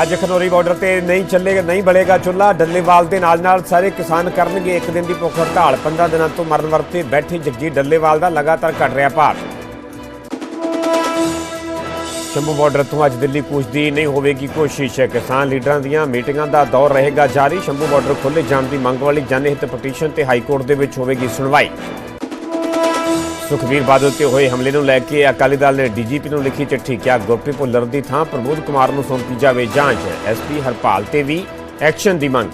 ਅੱਜ ਖਨੌਰੀ ਬਾਰਡਰ ਤੇ ਨਹੀਂ ਚੱਲੇਗਾ, ਨਹੀਂ ਬਲੇਗਾ ਚੁੱਲਾ ਡੱਲੇਵਾਲ ਦੇ ਨਾਲ ਨਾਲ ਸਾਰੇ ਕਿਸਾਨ ਕਰਨਗੇ ਇੱਕ ਦਿਨ ਦੀ ਭੁੱਖ ਹੜਤਾਲ। 15 ਦਿਨਾਂ ਤੋਂ ਮਰਨ ਵਰਤੇ ਬੈਠੇ ਜਗਜੀਤ ਡੱਲੇਵਾਲ ਦਾ ਲਗਾਤਾਰ ਘਟ ਰਿਹਾ ਭਾਰ। ਸ਼ੰਭੂ ਬਾਰਡਰ ਤੋਂ ਅੱਜ ਦਿੱਲੀ ਕੂਚ ਦੀ ਨਹੀਂ ਹੋਵੇਗੀ ਕੋਸ਼ਿਸ਼। ਕਿਸਾਨ ਲੀਡਰਾਂ ਦੀਆਂ ਮੀਟਿੰਗਾਂ ਦਾ ਦੌਰ ਰਹੇਗਾ ਜਾਰੀ। ਸ਼ੰਭੂ ਬਾਰਡਰ ਖੁੱਲੇ ਜਾਣ ਦੀ ਮੰਗ ਵਾਲੀ ਜਨਹਿਤ ਪਟੀਸ਼ਨ ਤੇ ਹਾਈ ਕੋਰਟ ਦੇ ਵਿੱਚ ਹੋਵੇਗੀ ਸੁਣਵਾਈ। ਸੁਖਬੀਰ ਬਾਦਲ ਤੇ ਹੋਏ ਹਮਲੇ ਨੂੰ ਲੈ ਕੇ ਅਕਾਲੀ ਦਲ ਨੇ ਡੀਜੀਪੀ ਨੂੰ ਲਿਖੀ ਚਿੱਠੀ ਕਿਹਾ ਗੁਰਪ੍ਰੀਤ ਭੁੱਲਰ ਦੀ ਥਾਂ ਪ੍ਰਮੋਦ ਕੁਮਾਰ ਨੂੰ ਸੌਂਪੀ ਜਾਵੇ ਜਾਂਚ। ਐਸਪੀ ਹਰਪਾਲ ਤੇ ਵੀ ਐਕਸ਼ਨ ਦੀ ਮੰਗ।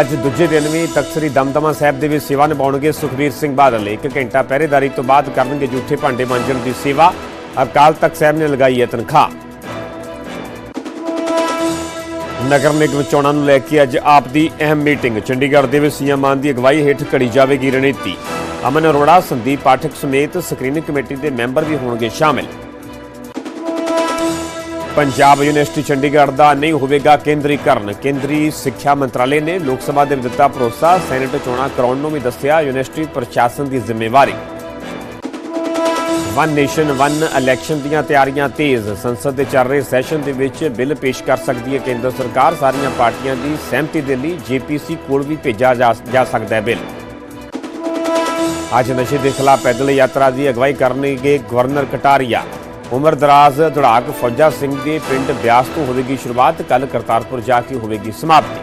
ਅੱਜ ਦੂਜੇ ਦਿਨ ਵੀ ਤਖਤਸ੍ਰੀ ਦਮਦਮਾ ਸਾਹਿਬ ਦੇ ਵਿੱਚ ਸੇਵਾ ਨਿਭਾਉਣਗੇ ਸੁਖਬੀਰ ਸਿੰਘ ਬਾਦਲ। ਇੱਕ ਘੰਟਾ ਪਹਿਰੇਦਾਰੀ ਤੋਂ ਬਾਅਦ ਕਰਨਗੇ ਜੂਠੇ ਭਾਂਡੇ ਮਾਂਜਣ ਦੀ ਸੇਵਾ। ਅਕਾਲ ਤਖਤ ਸਾਹਿਬ ਨੇ ਲਗਾਈ ਹੈ ਤਨਖਾਹ। ਨਗਰ ਨਿਗਮ ਚੋਣਾਂ ਨੂੰ ਲੈ ਕੇ ਅੱਜ ਆਪ ਦੀ ਅਹਿਮ ਮੀਟਿੰਗ। ਚੰਡੀਗੜ੍ਹ ਦੇ ਵਿੱਚ ਸੀਐਮ ਮਾਨ ਦੀ ਅਗਵਾਈ ਹੇਠ ਘੜੀ ਜਾਵੇਗੀ ਰਣਨੀਤੀ। ਅਮਨ ਅਰੋੜਾ, ਸੰਦੀਪ ਪਾਠਕ ਸਮੇਤ ਸਕਰੀਨਿੰਗ ਕਮੇਟੀ ਦੇ ਮੈਂਬਰ ਵੀ ਹੋਣਗੇ ਸ਼ਾਮਿਲ। ਪੰਜਾਬ ਯੂਨੀਵਰਸਿਟੀ ਚੰਡੀਗੜ੍ਹ ਦਾ ਨਹੀਂ ਹੋਵੇਗਾ ਕੇਂਦਰੀਕਰਨ। ਕੇਂਦਰੀ ਸਿੱਖਿਆ ਮੰਤਰਾਲੇ ਨੇ ਲੋਕ ਸਭਾ ਦੇ ਵਿੱਚ ਦਿੱਤਾ ਭਰੋਸਾ। ਸੈਨੇਟ ਚੋਣਾਂ ਕਰਾਉਣ ਨੂੰ ਵੀ ਦੱਸਿਆ। ਯੂਨੀਵਰਸਿਟੀ ਪ੍ਰਸ਼ਾਸਨ ਦੀ ਜ਼ਿੰਮੇਵਾਰੀ। ਵਨ ਨੇਸ਼ਨ, ਵਨ ਇਲੈਕਸ਼ਨ ਦੀਆਂ ਤਿਆਰੀਆਂ ਤੇਜ਼। ਸੰਸਦ ਦੇ ਚੱਲ ਰਹੇ ਸੈਸ਼ਨ ਦੇ ਵਿੱਚ ਬਿੱਲ ਪੇਸ਼ ਕਰ ਸਕਦੀ ਹੈ ਕੇਂਦਰ ਸਰਕਾਰ। ਸਾਰੀਆਂ ਪਾਰਟੀਆਂ ਦੀ ਸਹਿਮਤੀ ਦੇ ਲਈ ਜੀਪੀਸੀ ਕੋਲ ਵੀ ਭੇਜਿਆ ਜਾ ਸਕਦਾ ਹੈ ਬਿੱਲ। ਅੱਜ ਨਸ਼ੇ ਦੇ ਖਿਲਾਫ ਪੈਦਲ ਯਾਤਰਾ ਦੀ ਅਗਵਾਈ ਕਰਨਗੇ ਗਵਰਨਰ ਕਟਾਰੀਆ। ਉਮਰ ਦਰਾਜ਼ ਦੜਾਕ ਫੌਜਾ ਸਿੰਘ ਦੇ ਪਿੰਡ ਬਿਆਸ ਤੋਂ ਹੋਵੇਗੀ ਸ਼ੁਰੂਆਤ। ਕੱਲ ਕਰਤਾਰਪੁਰ ਜਾ ਕੇ ਹੋਵੇਗੀ ਸਮਾਪਤੀ।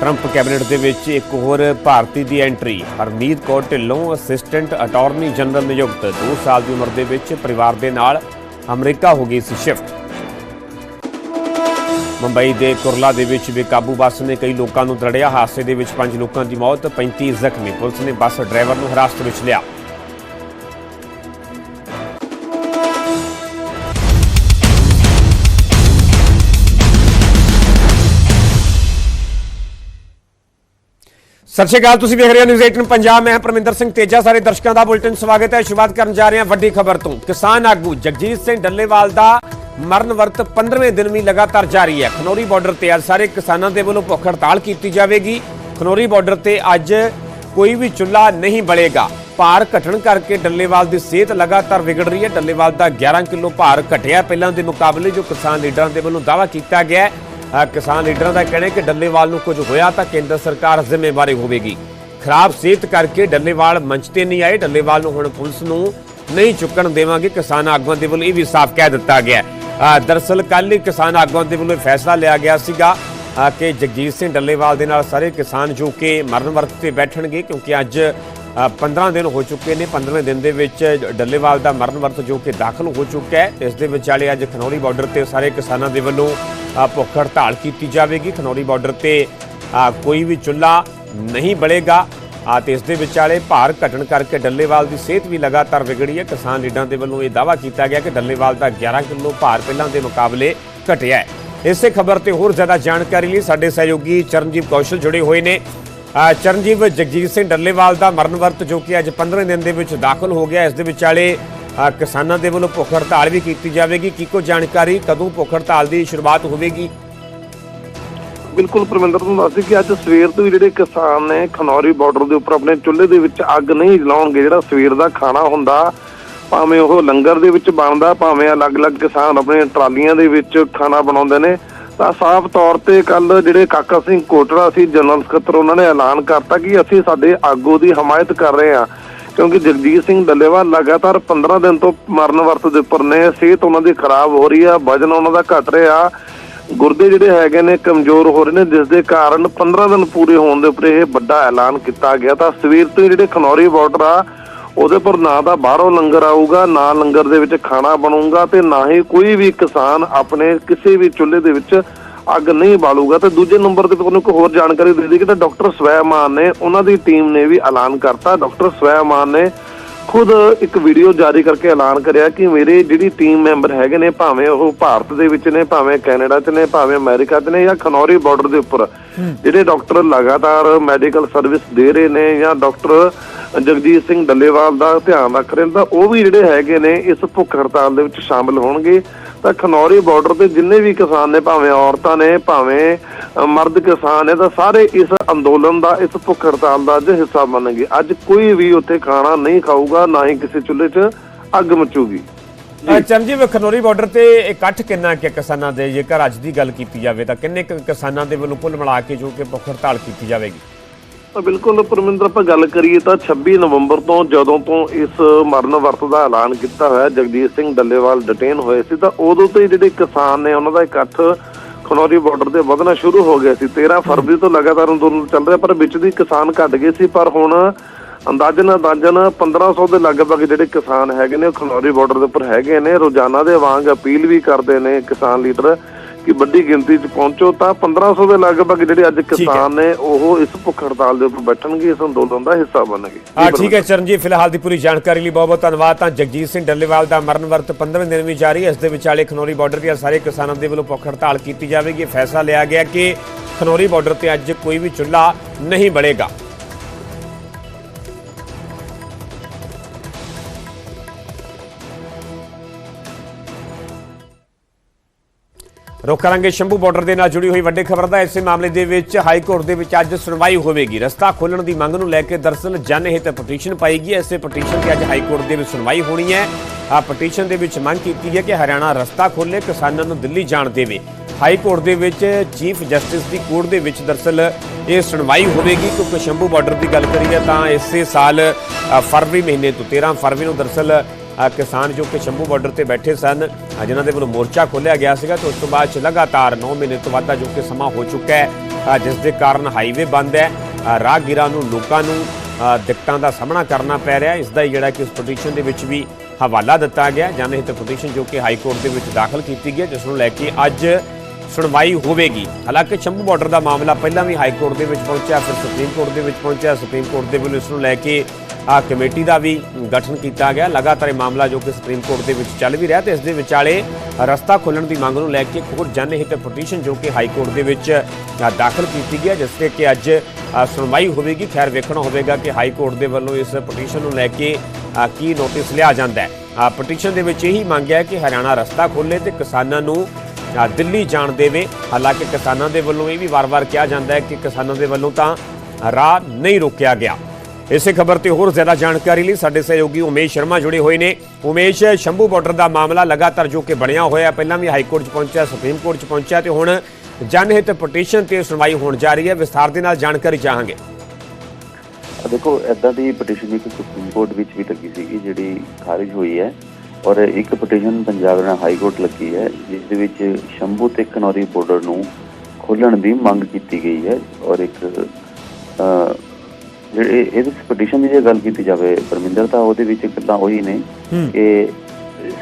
ਟਰੰਪ ਕੈਬਨਿਟ ਦੇ ਵਿੱਚ ਇੱਕ ਹੋਰ ਭਾਰਤੀ ਦੀ entry. Harmeet Kaur Dhillon assistant attorney general ਨਿਯੁਕਤ। 2 ਸਾਲ ਦੀ ਉਮਰ ਦੇ ਵਿੱਚ ਪਰਿਵਾਰ ਦੇ ਨਾਲ ਅਮਰੀਕਾ ਹੋ ਗਈ ਸੀ ਸ਼ਿਫਟ। ਮੁੰਬਈ ਦੇ ਕੁਰਲਾ ਦੇ ਵਿੱਚ ਬੇਕਾਬੂ ਬੱਸ ਨੇ ਕਈ ਲੋਕਾਂ ਨੂੰ ਦਰੜਿਆ। ਹਾਦਸੇ ਦੇ ਵਿੱਚ 5 ਲੋਕਾਂ ਦੀ ਮੌਤ 35 ਜ਼ਖਮੀ। ਪੁਲਿਸ ਨੇ ਬੱਸ ਡਰਾਈਵਰ ਨੂੰ ਹਿਰਾਸਤ ਵਿੱਚ ਲਿਆ। ਸਤਿ ਸ਼੍ਰੀ ਅਕਾਲ, ਤੁਸੀਂ ਵੇਖ ਰਹੇ ਹੋ ਨਿਊਜ਼ 18 ਪੰਜਾਬ। ਮੈਂ ਪਰਮਿੰਦਰ ਸਿੰਘ ਤੇਜਾ। ਸਾਰੇ ਦਰਸ਼ਕਾਂ ਦਾ ਬੁਲਟਨ ਸਵਾਗਤ ਹੈ। ਸ਼ੁਰੂਆਤ ਕਰਨ ਜਾ ਰਹੇ ਹਾਂ ਵੱਡੀ ਖਬਰ ਤੋਂ। ਕਿਸਾਨ ਆਗੂ ਜਗਜੀਤ ਸਿੰਘ ਡੱਲੇਵਾਲ ਦਾ ਮਰਨ ਵਰਤ 15ਵੇਂ ਦਿਨ ਵੀ ਲਗਾਤਾਰ ਜਾਰੀ ਹੈ। ਖਨੌਰੀ ਬਾਰਡਰ ਤੇ ਅੱਜ ਸਾਰੇ ਕਿਸਾਨਾਂ ਦੇ ਵੱਲੋਂ ਭੁੱਖ ਹੜਤਾਲ ਕੀਤੀ ਜਾਵੇਗੀ। ਖਨੌਰੀ ਬਾਰਡਰ ਤੇ ਅੱਜ ਕੋਈ ਵੀ ਚੁੱਲ੍ਹਾ ਨਹੀਂ ਬਲੇਗਾ। ਭਾਰ ਘਟਣ ਕਰਕੇ ਡੱਲੇਵਾਲ ਦੀ ਸਿਹਤ ਲਗਾਤਾਰ ਵਿਗੜ ਰਹੀ ਹੈ। ਡੱਲੇਵਾਲ ਦਾ 11 ਕਿਲੋ ਭਾਰ ਘਟਿਆ। ਪਹਿਲਾਂ ਦੇ ਮੁਕਾਬਲੇ ਜੋ ਕਿਸਾਨ ਲੀਡਰਾਂ ਦੇ ਵੱਲੋਂ ਦਾਅਵਾ ਕੀਤਾ ਗਿਆ ਕਿਸਾਨ ਲੀਡਰਾਂ ਦਾ ਕਹਿਣਾ ਹੈ ਕਿ ਡੱਲੇਵਾਲ ਨੂੰ ਕੁਝ ਹੋਇਆ ਤਾਂ ਕੇਂਦਰ ਸਰਕਾਰ ਜ਼ਿੰਮੇਵਾਰੀ ਹੋਵੇਗੀ। ਖਰਾਬ ਸਿਹਤ ਕਰਕੇ ਡੱਲੇਵਾਲ ਮੰਚ ਤੇ ਨਹੀਂ ਆਏ। ਡੱਲੇਵਾਲ ਨੂੰ ਹੁਣ ਪੁਲਿਸ ਨੂੰ ਨਹੀਂ ਚੁੱਕਣ ਦੇਵਾਂਗੇ। ਕਿਸਾਨ ਆਗੂਆਂ ਦੇ ਵੱਲੋਂ ਇਹ ਵੀ ਸਾਫ਼ ਕਹਿ ਦਿੱਤਾ ਗਿਆ ਹੈ। ਅ, ਦਰਅਸਲ ਕੱਲ੍ਹ ਹੀ ਕਿਸਾਨ ਆਗੂਆਂ ਦੇ ਵੱਲੋਂ ਇਹ ਫੈਸਲਾ ਲਿਆ ਗਿਆ ਸੀਗਾ ਕਿ ਜਗਜੀਤ ਸਿੰਘ ਡੱਲੇਵਾਲ ਦੇ ਨਾਲ ਸਾਰੇ ਕਿਸਾਨ ਜੋ ਕਿ ਮਰਨ ਵਰਤ ਤੇ ਬੈਠਣਗੇ ਕਿਉਂਕਿ ਅੱਜ ਅ, 15 ਦਿਨ ਹੋ ਚੁੱਕੇ ਨੇ 15ਵੇਂ ਦਿਨ ਦੇ ਵਿੱਚ ਡੱਲੇਵਾਲ ਦਾ ਮਰਨ ਵਰਤ ਜੋ ਕਿ ਦਾਖਲ ਹੋ ਚੁੱਕਾ ਹੈ ਇਸ ਦੇ ਵਿਚਾਲੇ ਅੱਜ ਖਨੌਰੀ ਬਾਰਡਰ ਤੇ ਸਾਰੇ ਕਿਸਾਨਾਂ ਦੇ ਵੱਲੋਂ ਭੁੱਖ ਹੜਤਾਲ ਕੀਤੀ ਜਾਵੇਗੀ। ਖਨੌਰੀ ਬਾਰਡਰ ਤੇ ਕੋਈ ਵੀ ਚੁੱਲ੍ਹਾ ਨਹੀਂ ਬਲੇਗਾ। ਆ ਤੇ ਇਸ ਦੇ ਵਿਚਾਲੇ ਭਾਰ ਘਟਣ ਕਰਕੇ ਡੱਲੇਵਾਲ ਦੀ ਸਿਹਤ ਵੀ ਲਗਾਤਾਰ ਵਿਗੜੀ ਹੈ। ਕਿਸਾਨ ਲੀਡਰਾਂ ਦੇ ਵੱਲੋਂ ਇਹ ਦਾਅਵਾ ਕੀਤਾ ਗਿਆ ਕਿ ਡੱਲੇਵਾਲ ਦਾ 11 ਕਿਲੋ ਭਾਰ ਪਹਿਲਾਂ ਦੇ ਮੁਕਾਬਲੇ ਘਟਿਆ ਹੈ। ਇਸੇ ਖਬਰ ਤੇ ਹੋਰ ਜ਼ਿਆਦਾ ਜਾਣਕਾਰੀ ਲਈ ਸਾਡੇ ਸਹਿਯੋਗੀ ਚਰਨਜੀਤ ਕੌਸ਼ਲ ਜੁੜੇ ਹੋਏ ਨੇ। ਅ, ਚਰਨਜੀਤ ਜਗਜੀਤ ਸਿੰਘ ਡੱਲੇਵਾਲ ਦਾ ਮਰਨ ਵਰਤ ਜੋ ਕਿ ਅੱਜ 15 ਦਿਨ ਦੇ ਵਿੱਚ ਦਾਖਲ ਹੋ ਗਿਆ। ਇਸ ਦੇ ਵਿਚਾਲੇ ਕਿਸਾਨਾਂ ਦੇ ਵੱਲੋਂ ਭੁੱਖ ਹੜਤਾਲ ਵੀ ਕੀਤੀ ਜਾਵੇਗੀ। ਕੀ ਕੋ ਜਾਣਕਾਰੀ? ਕਦੋਂ ਭੁੱਖ ਹੜਤਾਲ ਦੀ ਸ਼ੁਰੂਆਤ ਹੋਵੇਗੀ? ਬਿਲਕੁਲ ਪਰਮਿੰਦਰ ਨੂੰ ਦੱਸਦੀ ਕਿ ਅੱਜ ਸਵੇਰ ਤੋਂ ਹੀ ਜਿਹੜੇ ਕਿਸਾਨ ਨੇ ਖਨੌਰੀ ਬਾਰਡਰ ਦੇ ਉੱਪਰ ਆਪਣੇ ਚੁੱਲ੍ਹੇ ਦੇ ਵਿੱਚ ਅੱਗ ਨਹੀਂ ਜਲਾਉਣਗੇ, ਜਿਹੜਾ ਸਵੇਰ ਦਾ ਖਾਣਾ ਹੁੰਦਾ, ਭਾਵੇਂ ਉਹ ਲੰਗਰ ਦੇ ਵਿੱਚ ਬਣਦਾ, ਭਾਵੇਂ ਅਲੱਗ-ਅਲੱਗ ਕਿਸਾਨ ਆਪਣੇ ਟਰਾਲੀਆਂ ਦੇ ਵਿੱਚ ਖਾਣਾ ਬਣਾਉਂਦੇ ਨੇ, ਤਾਂ ਸਾਫ਼ ਤੌਰ ਤੇ ਕੱਲ ਜਿਹੜੇ ਕਾਕਾ ਸਿੰਘ ਕੋਟੜਾ ਸੀ, ਜਨਰਲ ਸਕੱਤਰ, ਉਹਨਾਂ ਨੇ ਐਲਾਨ ਕਰਤਾ ਕਿ ਅਸੀਂ ਸਾਡੇ ਆਗੂ ਦੀ ਹਮਾਇਤ ਕਰ ਰਹੇ ਹਾਂ, ਕਿਉਂਕਿ ਜਗਜੀਤ ਸਿੰਘ ਡੱਲੇਵਾਲ ਲਗਾਤਾਰ 15 ਦਿਨ ਤੋਂ ਮਰਨ ਵਰਤ ਦੇ ਉੱਪਰ ਨੇ, ਸਿਹਤ ਉਹਨਾਂ ਦੀ ਖਰਾਬ ਹੋ ਰਹੀ ਆ, ਵਜਨ ਉਹਨਾਂ ਦਾ ਘਟ ਰਿਹਾ ਗੁਰਦੇ ਜਿਹੜੇ ਹੈਗੇ ਨੇ ਕਮਜ਼ੋਰ ਹੋ ਰਹੇ ਨੇ, ਜਿਸ ਦੇ ਕਾਰਨ 15 ਦਿਨ ਪੂਰੇ ਹੋਣ ਦੇ ਉੱਪਰ ਇਹ ਵੱਡਾ ਐਲਾਨ ਕੀਤਾ ਗਿਆ। ਤਾਂ ਸਵੇਰ ਤੋਂ ਜਿਹੜੇ ਖਨੌਰੀ ਬਾਰਡਰ ਆ, ਉਹਦੇ ਪਰ ਨਾ ਤਾਂ ਬਾਹਰੋਂ ਲੰਗਰ ਆਊਗਾ, ਨਾ ਲੰਗਰ ਦੇ ਵਿੱਚ ਖਾਣਾ ਬਣੂਗਾ ਤੇ ਨਾ ਹੀ ਕੋਈ ਵੀ ਕਿਸਾਨ ਆਪਣੇ ਕਿਸੇ ਵੀ ਚੁੱਲ੍ਹੇ ਦੇ ਵਿੱਚ ਅੱਗ ਨਹੀਂ ਬਾਲੂਗਾ। ਤੇ ਦੂਜੇ ਨੰਬਰ ਤੇ ਤੁਹਾਨੂੰ ਇੱਕ ਹੋਰ ਜਾਣਕਾਰੀ ਦੇ ਦਈਏ ਕਿ ਤਾਂ ਡਾਕਟਰ ਸਵੈਮਾਨ ਨੇ, ਉਹਨਾਂ ਦੀ ਟੀਮ ਨੇ ਵੀ ਐਲਾਨ ਕਰਤਾ। ਡਾਕਟਰ ਸਵੈਮਾਨ ਨੇ ਖੁਦ ਇੱਕ ਵੀਡੀਓ ਜਾਰੀ ਕਰਕੇ ਐਲਾਨ ਕਰਿਆ ਕਿ ਮੇਰੇ ਜਿਹੜੀ ਟੀਮ ਮੈਂਬਰ ਹੈਗੇ ਨੇ ਭਾਵੇਂ ਉਹ ਭਾਰਤ ਦੇ ਵਿੱਚ ਨੇ ਭਾਵੇਂ ਕੈਨੇਡਾ 'ਚ ਨੇ ਭਾਵੇਂ ਅਮਰੀਕਾ 'ਚ ਨੇ ਜਾਂ ਖਨੌਰੀ ਬਾਰਡਰ ਦੇ ਉੱਪਰ ਜਿਹੜੇ ਡਾਕਟਰ ਲਗਾਤਾਰ ਮੈਡੀਕਲ ਸਰਵਿਸ ਦੇ ਰਹੇ ਨੇ ਜਾਂ ਡਾਕਟਰ ਜਗਜੀਤ ਸਿੰਘ ਡੱਲੇਵਾਲ ਦਾ ਧਿਆਨ ਰੱਖ ਰਹੇ ਨੇ ਤਾਂ ਉਹ ਵੀ ਜਿਹੜੇ ਹੈਗੇ ਨੇ ਇਸ ਭੁੱਖ ਹੜਤਾਲ ਦੇ ਵਿੱਚ ਸ਼ਾਮਲ ਹੋਣਗੇ। ਤਾਂ ਖਨੌਰੀ ਬਾਰਡਰ ਤੇ ਜਿੰਨੇ ਵੀ ਕਿਸਾਨ ਨੇ ਭਾਵੇਂ ਔਰਤਾਂ ਨੇ ਭਾਵੇਂ ਮਰਦ ਕਿਸਾਨ ਨੇ ਤਾਂ ਸਾਰੇ ਇਸ ਅੰਦੋਲਨ ਦਾ ਇਸ ਭੁੱਖ ਹੜਤਾਲ ਦਾ ਅੱਜ ਹਿੱਸਾ ਬਣਨਗੇ। ਅੱਜ ਕੋਈ ਵੀ ਉੱਥੇ ਖਾਣਾ ਨਹੀਂ ਖਾਊਗਾ ਨਾ ਹੀ ਕਿਸੇ ਚੁੱਲ੍ਹੇ 'ਚ ਅੱਗ ਮਚੂਗੀ। ਅ, ਚਰਨਜੀਤ ਖਨੌਰੀ ਬਾਰਡਰ ਤੇ ਇਕੱਠ ਕਿੰਨਾ ਕਿ ਕਿਸਾਨਾਂ ਦੇ? ਜੇਕਰ ਅੱਜ ਦੀ ਗੱਲ ਕੀਤੀ ਜਾਵੇ ਤਾਂ ਕਿੰਨੇ ਕਿਸਾਨਾਂ ਦੇ ਵੱਲੋਂ ਕੁੱਲ ਮਿਲਾ ਕੇ ਜੋ ਕਿ ਭੁੱਖ ਹੜਤਾਲ ਕੀਤੀ ਜਾਵੇਗੀ? ਤਾਂ ਬਿਲਕੁਲ ਪਰਮਿੰਦਰ, ਆਪਾਂ ਗੱਲ ਕਰੀਏ ਤਾਂ 26 ਨਵੰਬਰ ਤੋਂ ਜਦੋਂ ਤੋਂ ਇਸ ਮਰਨ ਵਰਤ ਦਾ ਐਲਾਨ ਕੀਤਾ ਹੋਇਆ, ਜਗਜੀਤ ਸਿੰਘ ਡੱਲੇਵਾਲ ਡਿਟੇਨ ਹੋਏ ਸੀ, ਤਾਂ ਉਦੋਂ ਤੋਂ ਹੀ ਜਿਹੜੇ ਕਿਸਾਨ ਨੇ ਉਹਨਾਂ ਦਾ ਇਕੱਠ ਖਨੌਰੀ ਬਾਰਡਰ ਤੇ ਵਧਣਾ ਸ਼ੁਰੂ ਹੋ ਗਿਆ ਸੀ। 13 ਫਰਵਰੀ ਤੋਂ ਲਗਾਤਾਰ ਅੰਦੋਲਨ ਚੱਲ ਰਿਹਾ, ਪਰ ਵਿੱਚ ਦੀ ਕਿਸਾਨ ਘਟ ਗਏ ਸੀ, ਪਰ ਹੁਣ ਅੰਦਾਜ਼ਨ ਅੰਦਾਜ਼ਨ 1500 ਦੇ ਲਗਭਗ ਜਿਹੜੇ ਕਿਸਾਨ ਹੈਗੇ ਨੇ, ਉਹ ਖਨੌਰੀ ਬਾਰਡਰ ਦੇ ਉੱਪਰ ਹੈਗੇ ਨੇ। ਰੋਜ਼ਾਨਾ ਦੇ ਵਾਂਗ ਅਪੀਲ ਵੀ ਕਰਦੇ ਨੇ ਕਿਸਾਨ ਲੀਡਰ ਕਿ ਵੱਡੀ ਗਿਣਤੀ 'ਚ ਪਹੁੰਚੋ ਤਾਂ 1500 ਦੇ ਲਗਭਗ ਜਿਹੜੇ ਅੱਜ ਕਿਸਾਨ ਨੇ ਉਹ ਇਸ ਭੁੱਖ ਹੜਤਾਲ ਦੇ ਉੱਪਰ ਬੈਠਣਗੇ ਇਸ ਅੰਦੋਲਨ ਦਾ ਹਿੱਸਾ ਬਣਨਗੇ। ਆ ਠੀਕ ਹੈ ਚਰਨਜੀਤ ਫਿਲਹਾਲ ਦੀ ਪੂਰੀ ਜਾਣਕਾਰੀ ਲਈ ਬਹੁਤ ਬਹੁਤ ਧੰਨਵਾਦ। ਤਾਂ ਜਗਜੀਤ ਸਿੰਘ ਡੱਲੇਵਾਲ ਦਾ ਮਰਨ ਵਰਤ 15ਵੇਂ ਦਿਨ ਵੀ ਜਾਰੀ ਹੈ। ਇਸ ਦੇ ਵਿਚਾਲੇ ਖਨੌਰੀ ਬਾਰਡਰ ਦੀਆਂ ਸਾਰੇ ਕਿਸਾਨਾਂ ਦੇ ਵੱਲੋਂ ਭੁੱਖ ਹੜਤਾਲ ਕੀਤੀ ਜਾਵੇਗੀ। ਫੈਸਲਾ ਲਿਆ ਗਿਆ ਕਿ ਖਨੌਰੀ ਬਾਰਡਰ ਤੇ ਅੱਜ ਕੋਈ ਵੀ ਚੁੱਲ੍ਹਾ ਨਹੀਂ ਬਲੇਗਾ। ਰੁਕ ਕਰਾਂਗੇ ਸ਼ੰਭੂ ਬਾਰਡਰ ਦੇ ਨਾਲ ਜੁੜੀ ਹੋਈ ਵੱਡੀ ਖਬਰ ਦਾ ਇਸੇ ਮਾਮਲੇ ਦੇ ਵਿੱਚ ਹਾਈ ਕੋਰਟ ਦੇ ਵਿੱਚ ਅੱਜ ਸੁਣਵਾਈ ਹੋਵੇਗੀ। ਰਸਤਾ ਖੋਲਣ ਦੀ ਮੰਗ ਨੂੰ ਲੈ ਕੇ ਦਰਸਲ ਜਨਹਿਤ ਪਟੀਸ਼ਨ ਪਾਈ ਗਈ ਹੈ। ਇਸੇ ਪਟੀਸ਼ਨ ਤੇ ਅੱਜ ਹਾਈ ਕੋਰਟ ਦੇ ਵਿੱਚ ਸੁਣਵਾਈ ਹੋਣੀ ਹੈ। ਆ ਪਟੀਸ਼ਨ ਦੇ ਵਿੱਚ ਮੰਗ ਕੀਤੀ ਹੈ ਕਿ ਹਰਿਆਣਾ ਰਸਤਾ ਖੋਲੇ ਕਿਸਾਨਾਂ ਨੂੰ ਦਿੱਲੀ ਜਾਣ ਦੇਵੇ। ਹਾਈ ਕੋਰਟ ਦੇ ਵਿੱਚ ਚੀਫ ਜਸਟਿਸ ਦੀ ਕੋਰਟ ਦੇ ਵਿੱਚ ਦਰਸਲ ਇਹ ਸੁਣਵਾਈ ਹੋਵੇਗੀ। ਕਿਉਂਕਿ ਸ਼ੰਭੂ ਬਾਰਡਰ ਦੀ ਗੱਲ ਕਰੀਏ ਤਾਂ ਇਸੇ ਸਾਲ ਫਰਵਰੀ ਮਹੀਨੇ ਤੋਂ 13 ਫਰਵਰੀ ਨੂੰ ਦਰਸਲ ਕਿਸਾਨ ਜੋ ਕਿ ਸ਼ੰਭੂ ਬਾਰਡਰ ਤੇ ਬੈਠੇ ਸਨ ਜਿਨ੍ਹਾਂ ਦੇ ਵੱਲੋਂ ਮੋਰਚਾ ਖੋਲ੍ਹਿਆ ਗਿਆ ਸੀਗਾ ਤੇ ਉਸ ਤੋਂ ਬਾਅਦ 'ਚ ਲਗਾਤਾਰ 9 ਮਹੀਨੇ ਤੋਂ ਵੱਧ ਦਾ ਜੋ ਕਿ ਸਮਾਂ ਹੋ ਚੁੱਕਾ ਹੈ। ਜਿਸ ਦੇ ਕਾਰਨ ਹਾਈਵੇ ਬੰਦ ਹੈ। ਰਾਹਗੀਰਾਂ ਨੂੰ ਲੋਕਾਂ ਨੂੰ ਦਿੱਕਤਾਂ ਦਾ ਸਾਹਮਣਾ ਕਰਨਾ ਪੈ ਰਿਹਾ ਇਸ ਦਾ ਹੀ ਜਿਹੜਾ ਕਿ ਉਸ ਪਟੀਸ਼ਨ ਦੇ ਵਿੱਚ ਵੀ ਹਵਾਲਾ ਦਿੱਤਾ ਗਿਆ। ਜਨਹਿਤ ਪਟੀਸ਼ਨ ਜੋ ਕਿ ਹਾਈ ਕੋਰਟ ਦੇ ਵਿੱਚ ਦਾਖਲ ਕੀਤੀ ਗਈ ਹੈ, ਜਿਸ ਨੂੰ ਲੈ ਕੇ ਅੱਜ ਸੁਣਵਾਈ ਹੋਵੇਗੀ। ਹਾਲਾਂਕਿ ਸ਼ੰਭੂ ਬਾਰਡਰ ਦਾ ਮਾਮਲਾ ਪਹਿਲਾਂ ਵੀ ਹਾਈ ਕੋਰਟ ਦੇ ਵਿੱਚ ਪਹੁੰਚਿਆ, ਫਿਰ ਸੁਪਰੀਮ ਕੋਰਟ ਦੇ ਵਿੱਚ ਪਹੁੰਚਿਆ। ਸੁਪਰੀਮ ਕੋਰਟ ਦੇ ਵੱਲੋਂ ਇਸ ਨੂੰ ਲੈ ਕੇ ਆ ਕਮੇਟੀ ਦਾ ਵੀ ਗਠਨ ਕੀਤਾ ਗਿਆ। ਲਗਾਤਾਰ ਇਹ ਮਾਮਲਾ ਜੋ ਕਿ ਸੁਪਰੀਮ ਕੋਰਟ ਦੇ ਵਿੱਚ ਚੱਲ ਵੀ ਰਿਹਾ ਤੇ ਇਸ ਦੇ ਵਿਚਾਲੇ ਰਸਤਾ ਖੋਲਣ ਦੀ ਮੰਗ ਨੂੰ ਲੈ ਕੇ ਇੱਕ ਜਨ ਜਨਹਿਤ ਪਟੀਸ਼ਨ ਜੋ ਕਿ ਹਾਈ ਕੋਰਟ ਦੇ ਵਿੱਚ ਦਾਖਲ ਕੀਤੀ ਗਿਆ ਜਿਸ ਤੇ ਕਿ ਅੱਜ ਸੁਣਵਾਈ ਹੋਵੇਗੀ। ਖੈਰ, ਵੇਖਣਾ ਹੋਵੇਗਾ ਕਿ ਹਾਈ ਕੋਰਟ ਦੇ ਵੱਲੋਂ ਇਸ ਪਟੀਸ਼ਨ ਨੂੰ ਲੈ ਕੇ ਕੀ ਨੋਟਿਸ ਲਿਆ ਜਾਂਦਾ ਹੈ। ਪਟੀਸ਼ਨ ਦੇ ਵਿੱਚ ਇਹੀ ਮੰਗ ਹੈ ਕਿ ਹਰਿਆਣਾ ਰਸਤਾ ਖੋਲੇ ਤੇ ਕਿਸਾਨਾਂ ਨੂੰ ਦਿੱਲੀ ਜਾਣ ਦੇਵੇ ਹਾਲਾਂਕਿ ਕਿਸਾਨਾਂ ਦੇ ਵੱਲੋਂ ਇਹ ਵੀ ਵਾਰ-ਵਾਰ ਕਿਹਾ ਜਾਂਦਾ ਹੈ ਕਿ ਕਿਸਾਨਾਂ ਦੇ ਵੱਲੋਂ ਤਾਂ ਰਾਹ ਨਹੀਂ ਰੋਕਿਆ ਗਿਆ। ਇਸੇ ਖਬਰ ਤੇ ਹੋਰ ਜ਼ਿਆਦਾ ਜਾਣਕਾਰੀ ਲਈ ਸਾਡੇ ਸਹਿਯੋਗੀ ਉਮੇਸ਼ ਸ਼ਰਮਾ ਜੁੜੇ ਹੋਏ ਨੇ। ਉਮੇਸ਼, ਸ਼ੰਭੂ ਬਾਰਡਰ ਦਾ ਮਾਮਲਾ ਲਗਾਤਾਰ ਜੋ ਕਿ ਬਣਿਆ ਹੋਇਆ, ਪਹਿਲਾਂ ਵੀ ਹਾਈ ਕੋਰਟ 'ਚ ਪਹੁੰਚਿਆ, ਸੁਪਰੀਮ ਕੋਰਟ 'ਚ ਪਹੁੰਚਿਆ ਤੇ ਹੁਣ ਜਨਹਿਤ ਪਟੀਸ਼ਨ ਤੇ ਸੁਣਵਾਈ ਹੋਣ ਜਾ ਰਹੀ ਹੈ। ਵਿਸਥਾਰ ਦੇ ਨਾਲ ਜਾਣਕਾਰੀ ਚਾਹਾਂਗੇ। ਦੇਖੋ ਐਦਾਂ ਦੀ ਪਟੀਸ਼ਨ ਇੱਕ ਸੁਪਰੀਮ ਕੋਰਟ ਵਿੱਚ ਵੀ ਲੱਗੀ ਸੀਗੀ, ਜਿਹੜੀ ਖਾਰਿਜ ਹੋਈ ਹੈ। ਔਰ ਇੱਕ petition Punjab Haryana high court ਲੱਗੀ ਹੈ ਜਿਸ ਦੇ ਵਿੱਚ ਸ਼ੰਭੂ ਤੇ ਕਨੌਰੀ ਬਾਰਡਰ ਨੂੰ ਖੋਲਣ ਦੀ ਮੰਗ ਕੀਤੀ ਗਈ ਹੈ ਔਰ ਇੱਕ ਅ, ਜਿਹੜੇ ਇਹਦੇ ਪਟੀਸ਼ਨ ਦੀ ਜੇ ਗੱਲ ਕੀਤੀ ਜਾਵੇ ਪਰਮਿੰਦਰ ਤਾਂ ਉਹਦੇ ਵਿੱਚ ਗੱਲਾਂ ਉਹੀ ਨੇ ਕਿ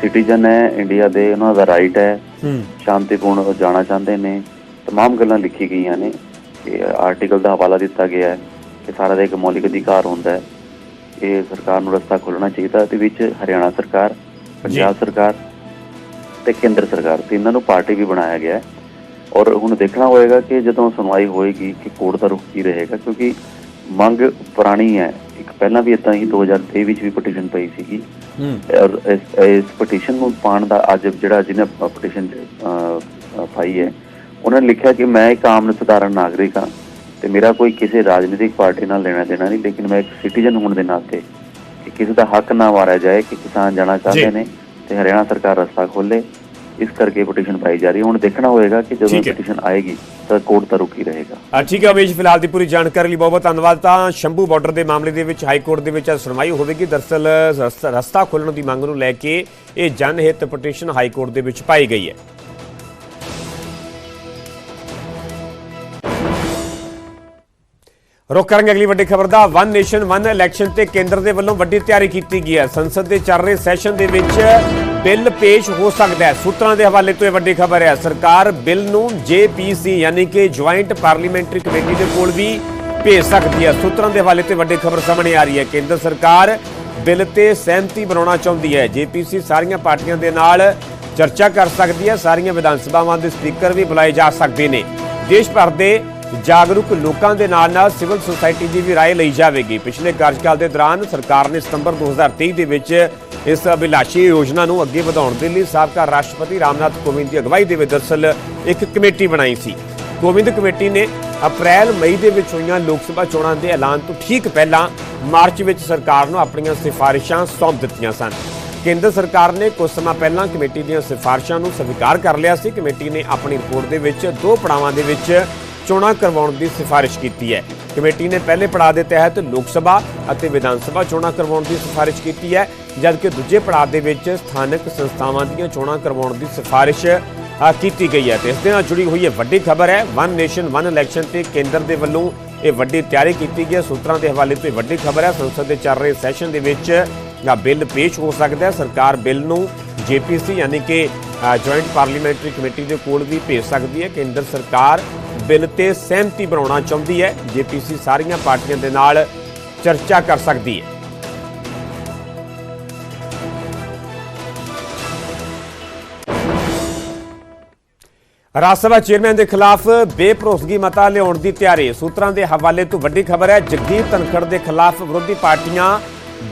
ਸਿਟੀਜ਼ਨ ਹੈ ਇੰਡੀਆ ਦੇ ਉਹਨਾਂ ਦਾ ਰਾਈਟ ਹੈ ਹੂੰ ਸ਼ਾਂਤੀਪੂਰਨ ਉਹ ਜਾਣਾ ਚਾਹੁੰਦੇ ਨੇ तमाम ਗੱਲਾਂ ਲਿਖੀ ਗਈਆਂ ਨੇ ਕਿ ਆਰਟੀਕਲ ਦਾ ਹਵਾਲਾ ਦਿੱਤਾ ਗਿਆ ਹੈ ਕਿ ਸਾਰਾ ਦਾ ਇੱਕ ਮੌਲਿਕ ਅਧਿਕਾਰ ਹੁੰਦਾ ਹੈ ਇਹ ਸਰਕਾਰ ਨੂੰ ਰਸਤਾ ਖੋਲ੍ਹਣਾ ਚਾਹੀਦਾ ਤੇ ਵਿੱਚ ਹਰਿਆਣਾ ਸਰਕਾਰ ਪੰਜਾਬ ਸਰਕਾਰ ਤੇ ਕੇਂਦਰ ਸਰਕਾਰ ਤਿੰਨਾਂ ਨੂੰ ਪਾਰਟੀ ਵੀ ਬਣਾਇਆ ਗਿਆ ਹੈ। ਔਰ ਹੁਣ ਦੇਖਣਾ ਹੋਏਗਾ ਕਿ ਜਦੋਂ ਸੁਣਵਾਈ ਹੋਏਗੀ ਕਿ ਕੋਰਟ ਦਾ ਰੁਖ ਕੀ ਰਹੇਗਾ ਕਿਉਂਕਿ ਮੰਗ ਪੁਰਾਣੀ ਹੈ। ਇੱਕ ਪਹਿਲਾਂ ਵੀ ਇਦਾਂ ਹੀ 2023 ਵਿੱਚ ਵੀ ਪਟੀਸ਼ਨ ਪਈ ਸੀਗੀ। ਔਰ ਇਸ ਪਟੀਸ਼ਨ ਨੂੰ ਪਾਉਣ ਦਾ ਅੱਜ ਜਿਹੜਾ ਜਿਹਨੇ ਪਟੀਸ਼ਨ ਪਾਈ ਹੈ ਉਹਨਾਂ ਨੇ ਲਿਖਿਆ ਕਿ ਮੈਂ ਇੱਕ ਆਮ ਸਧਾਰਨ ਨਾਗਰਿਕ ਹਾਂ ਤੇ ਮੇਰਾ ਕੋਈ ਕਿਸੇ ਰਾਜਨੀਤਿਕ ਪਾਰਟੀ ਨਾਲ ਲੈਣਾ ਦੇਣਾ ਨਹੀਂ ਲੇਕਿਨ ਮੈਂ ਇੱਕ ਸਿਟੀਜ਼ਨ ਹੋਣ ਦੇ ਨਾਤੇ ਕਿ ਕਿਸੇ ਦਾ ਹੱਕ ਨਾ ਮਾਰਿਆ ਜਾਏ ਕਿ ਕਿਸਾਨ ਜਾਣਾ ਚਾਹੁੰਦੇ। ਨੇ ਤੇ ਹਰਿਆਣਾ ਸਰਕਾਰ ਰਸਤਾ ਖੋਲੇ ਇਸ ਕਰਕੇ ਪਟੀਸ਼ਨ ਪਾਈ ਜਾ ਰਹੀ ਹੁਣ ਦੇਖਣਾ ਹੋਏਗਾ ਕਿ ਜਦੋਂ। ਪਟੀਸ਼ਨ ਆਏਗੀ ਤਾਂ ਕੋਰਟ ਦਾ ਰੁਕ ਰਹੇਗਾ। ਅ, ਠੀਕ ਹੈ ਉਮੇਸ਼ ਫਿਲਹਾਲ ਦੀ ਪੂਰੀ ਜਾਣਕਾਰੀ ਲਈ ਬਹੁਤ ਬਹੁਤ ਧੰਨਵਾਦ। ਤਾਂ ਸ਼ੰਭੂ ਬਾਰਡਰ ਦੇ ਮਾਮਲੇ ਦੇ ਵਿੱਚ ਹਾਈ ਕੋਰਟ ਦੇ ਵਿੱਚ ਸੁਣਵਾਈ ਹੋਵੇਗੀ। ਦਰਸਲ ਰਸਤਾ- ਰਸਤਾ ਖੋਲਣ ਦੀ ਮੰਗ ਨੂੰ ਲੈ ਕੇ ਇਹ ਜਨਹਿਤ ਪਟੀਸ਼ਨ ਹਾਈ ਕੋਰਟ ਦੇ ਵਿੱਚ ਪਾਈ ਗਈ ਹੈ। ਰੁਕ ਕਰਾਂਗੇ ਅਗਲੀ ਵੱਡੀ ਖਬਰ ਦਾ। ਵਨ ਨੇਸ਼ਨ ਵਨ ਇਲੈਕਸ਼ਨ ਤੇ ਕੇਂਦਰ ਦੇ ਵੱਲੋਂ ਵੱਡੀ ਤਿਆਰੀ ਕੀਤੀ ਗਈ ਹੈ। ਸੰਸਦ ਦੇ ਚੱਲ ਰਹੇ ਸੈਸ਼ਨ ਦੇ ਵਿੱਚ ਬਿੱਲ ਪੇਸ਼ ਹੋ ਸਕਦਾ ਹੈ। ਸੂਤਰਾਂ ਦੇ ਹਵਾਲੇ ਤੋਂ ਇਹ ਵੱਡੀ ਖਬਰ ਹੈ। ਸਰਕਾਰ ਬਿੱਲ ਨੂੰ ਜੇਪੀਸੀ ਯਾਨੀ ਕਿ ਜੁਆਇੰਟ ਪਾਰਲੀਮੈਂਟਰੀ ਕਮੇਟੀ ਦੇ ਕੋਲ ਵੀ ਭੇਜ ਸਕਦੀ ਹੈ। ਸੂਤਰਾਂ ਦੇ ਹਵਾਲੇ ਤੇ ਵੱਡੀ ਖਬਰ ਸਾਹਮਣੇ ਆ ਰਹੀ ਹੈ। ਕੇਂਦਰ ਸਰਕਾਰ ਬਿੱਲ ਤੇ ਸਹਿਮਤੀ ਬਣਾਉਣਾ ਚਾਹੁੰਦੀ ਹੈ। ਜੇਪੀਸੀ ਸਾਰੀਆਂ ਪਾਰਟੀਆਂ ਦੇ ਨਾਲ ਚਰਚਾ ਕਰ ਸਕਦੀ ਹੈ। ਸਾਰੀਆਂ ਵਿਧਾਨ ਸਭਾਵਾਂ ਦੇ ਸਪੀਕਰ ਵੀ ਬੁਲਾਏ ਜਾ ਸਕਦੇ ਨੇ। ਦੇਸ਼ ਭਰ ਦੇ ਜਾਗਰੂਕ ਲੋਕਾਂ ਦੇ ਨਾਲ ਨਾਲ ਸਿਵਲ ਸੁਸਾਇਟੀ ਦੀ ਵੀ رائے ਲਈ ਜਾਵੇਗੀ ਪਿਛਲੇ ਕਾਰਜਕਾਲ ਦੇ ਦੌਰਾਨ ਸਰਕਾਰ ਨੇ ਸਤੰਬਰ 2023 ਦੇ ਵਿੱਚ ਇਸ ਅਭਿਲਾਸ਼ੀ ਯੋਜਨਾ ਨੂੰ ਅੱਗੇ ਵਧਾਉਣ ਦੇ ਲਈ ਸਾਬਕਾ ਰਾਸ਼ਟਰਪਤੀ ਰਾਮਨਾਥ ਕੋਵਿੰਦ ਦੀ ਅਗਵਾਈ ਦੇ ਵਿੱਚ ਦਰਸਲ ਇੱਕ ਕਮੇਟੀ ਬਣਾਈ ਸੀ ਕੋਵਿੰਦ ਕਮੇਟੀ ਨੇ ਅਪ੍ਰੈਲ ਮਈ ਦੇ ਵਿੱਚ ਹੋਈਆਂ ਲੋਕ ਸਭਾ ਚੋਣਾਂ ਦੇ ਐਲਾਨ ਤੋਂ ਠੀਕ ਪਹਿਲਾਂ ਮਾਰਚ ਵਿੱਚ ਸਰਕਾਰ ਨੂੰ ਆਪਣੀਆਂ ਸਿਫਾਰਿਸ਼ਾਂ ਸੌਂਪ ਦਿੱਤੀਆਂ ਸਨ ਕੇਂਦਰ ਸਰਕਾਰ ਨੇ ਕੁਝ ਸਮਾਂ ਪਹਿਲਾਂ ਕਮੇਟੀ ਦੀਆਂ ਸਿਫਾਰਸ਼ਾਂ ਨੂੰ ਸਵੀਕਾਰ ਕਰ ਲਿਆ ਸੀ ਕਮੇਟੀ ਨੇ ਆਪਣੀ ਰਿਪੋਰਟ ਦੇ ਵਿੱਚ ਦੋ ਪੜਾਵਾਂ ਦੇ ਵਿੱਚ ਚੋਣਾਂ ਕਰਵਾਉਣ ਦੀ ਸਿਫਾਰਿਸ਼ ਕੀਤੀ ਹੈ। ਕਮੇਟੀ ਨੇ ਪਹਿਲੇ ਪੜਾਅ ਦੇ ਤਹਿਤ ਲੋਕ ਸਭਾ ਅਤੇ ਵਿਧਾਨ ਸਭਾ ਚੋਣਾਂ ਕਰਵਾਉਣ ਦੀ ਸਿਫਾਰਿਸ਼ ਕੀਤੀ ਹੈ, ਜਦਕਿ ਦੂਜੇ ਪੜਾਅ ਦੇ ਵਿੱਚ ਸਥਾਨਕ ਸੰਸਥਾਵਾਂ ਦੀਆਂ ਚੋਣਾਂ ਕਰਵਾਉਣ ਦੀ ਸਿਫਾਰਿਸ਼ ਕੀਤੀ ਗਈ ਹੈ। ਤੇ ਇਸ ਦੇ ਨਾਲ ਜੁੜੀ ਹੋਈ ਇਹ ਵੱਡੀ ਖਬਰ ਹੈ ਵਨ ਨੇਸ਼ਨ ਵਨ ਇਲੈਕਸ਼ਨ ਤੇ ਕੇਂਦਰ ਦੇ ਵੱਲੋਂ ਇਹ ਵੱਡੀ ਤਿਆਰੀ ਕੀਤੀ ਗਈ ਹੈ। ਸੂਤਰਾਂ ਦੇ ਹਵਾਲੇ ਤੋਂ ਵੱਡੀ ਖਬਰ ਹੈ, ਸੰਸਦ ਦੇ ਚੱਲ ਰਹੇ ਸੈਸ਼ਨ ਦੇ ਵਿੱਚ ਇਹ ਬਿੱਲ ਪੇਸ਼ ਹੋ ਸਕਦਾ ਹੈ। ਸਰਕਾਰ ਬਿੱਲ ਨੂੰ ਜੇਪੀਸੀ ਯਾਨੀ ਕਿ ਜੁਆਇੰਟ ਪਾਰਲੀਮੈਂਟਰੀ ਕਮੇਟੀ ਦੇ ਕੋਲ ਵੀ ਭੇਜ ਸਕਦੀ ਹੈ। ਕੇਂਦਰ ਸਰਕਾਰ ਬਿੱਲ ਤੇ ਸਹਿਮਤੀ ਬਣਾਉਣਾ ਚਾਹੁੰਦੀ ਹੈ ਜੇਪੀਸੀ ਸਾਰੀਆਂ ਪਾਰਟੀਆਂ ਦੇ ਨਾਲ ਚਰਚਾ ਕਰ ਸਕਦੀ ਹੈ। ਰਾਜ ਸਭਾ ਚੇਅਰਮੈਨ ਦੇ ਖਿਲਾਫ ਬੇਭਰੋਸਗੀ ਮਤਾ ਲਿਆਉਣ ਦੀ ਤਿਆਰੀ। ਸੂਤਰਾਂ ਦੇ ਹਵਾਲੇ ਤੋਂ ਵੱਡੀ ਖਬਰ ਹੈ, ਜਗਦੀਪ ਧਨਖੜ ਦੇ ਖਿਲਾਫ ਵਿਰੋਧੀ ਪਾਰਟੀਆਂ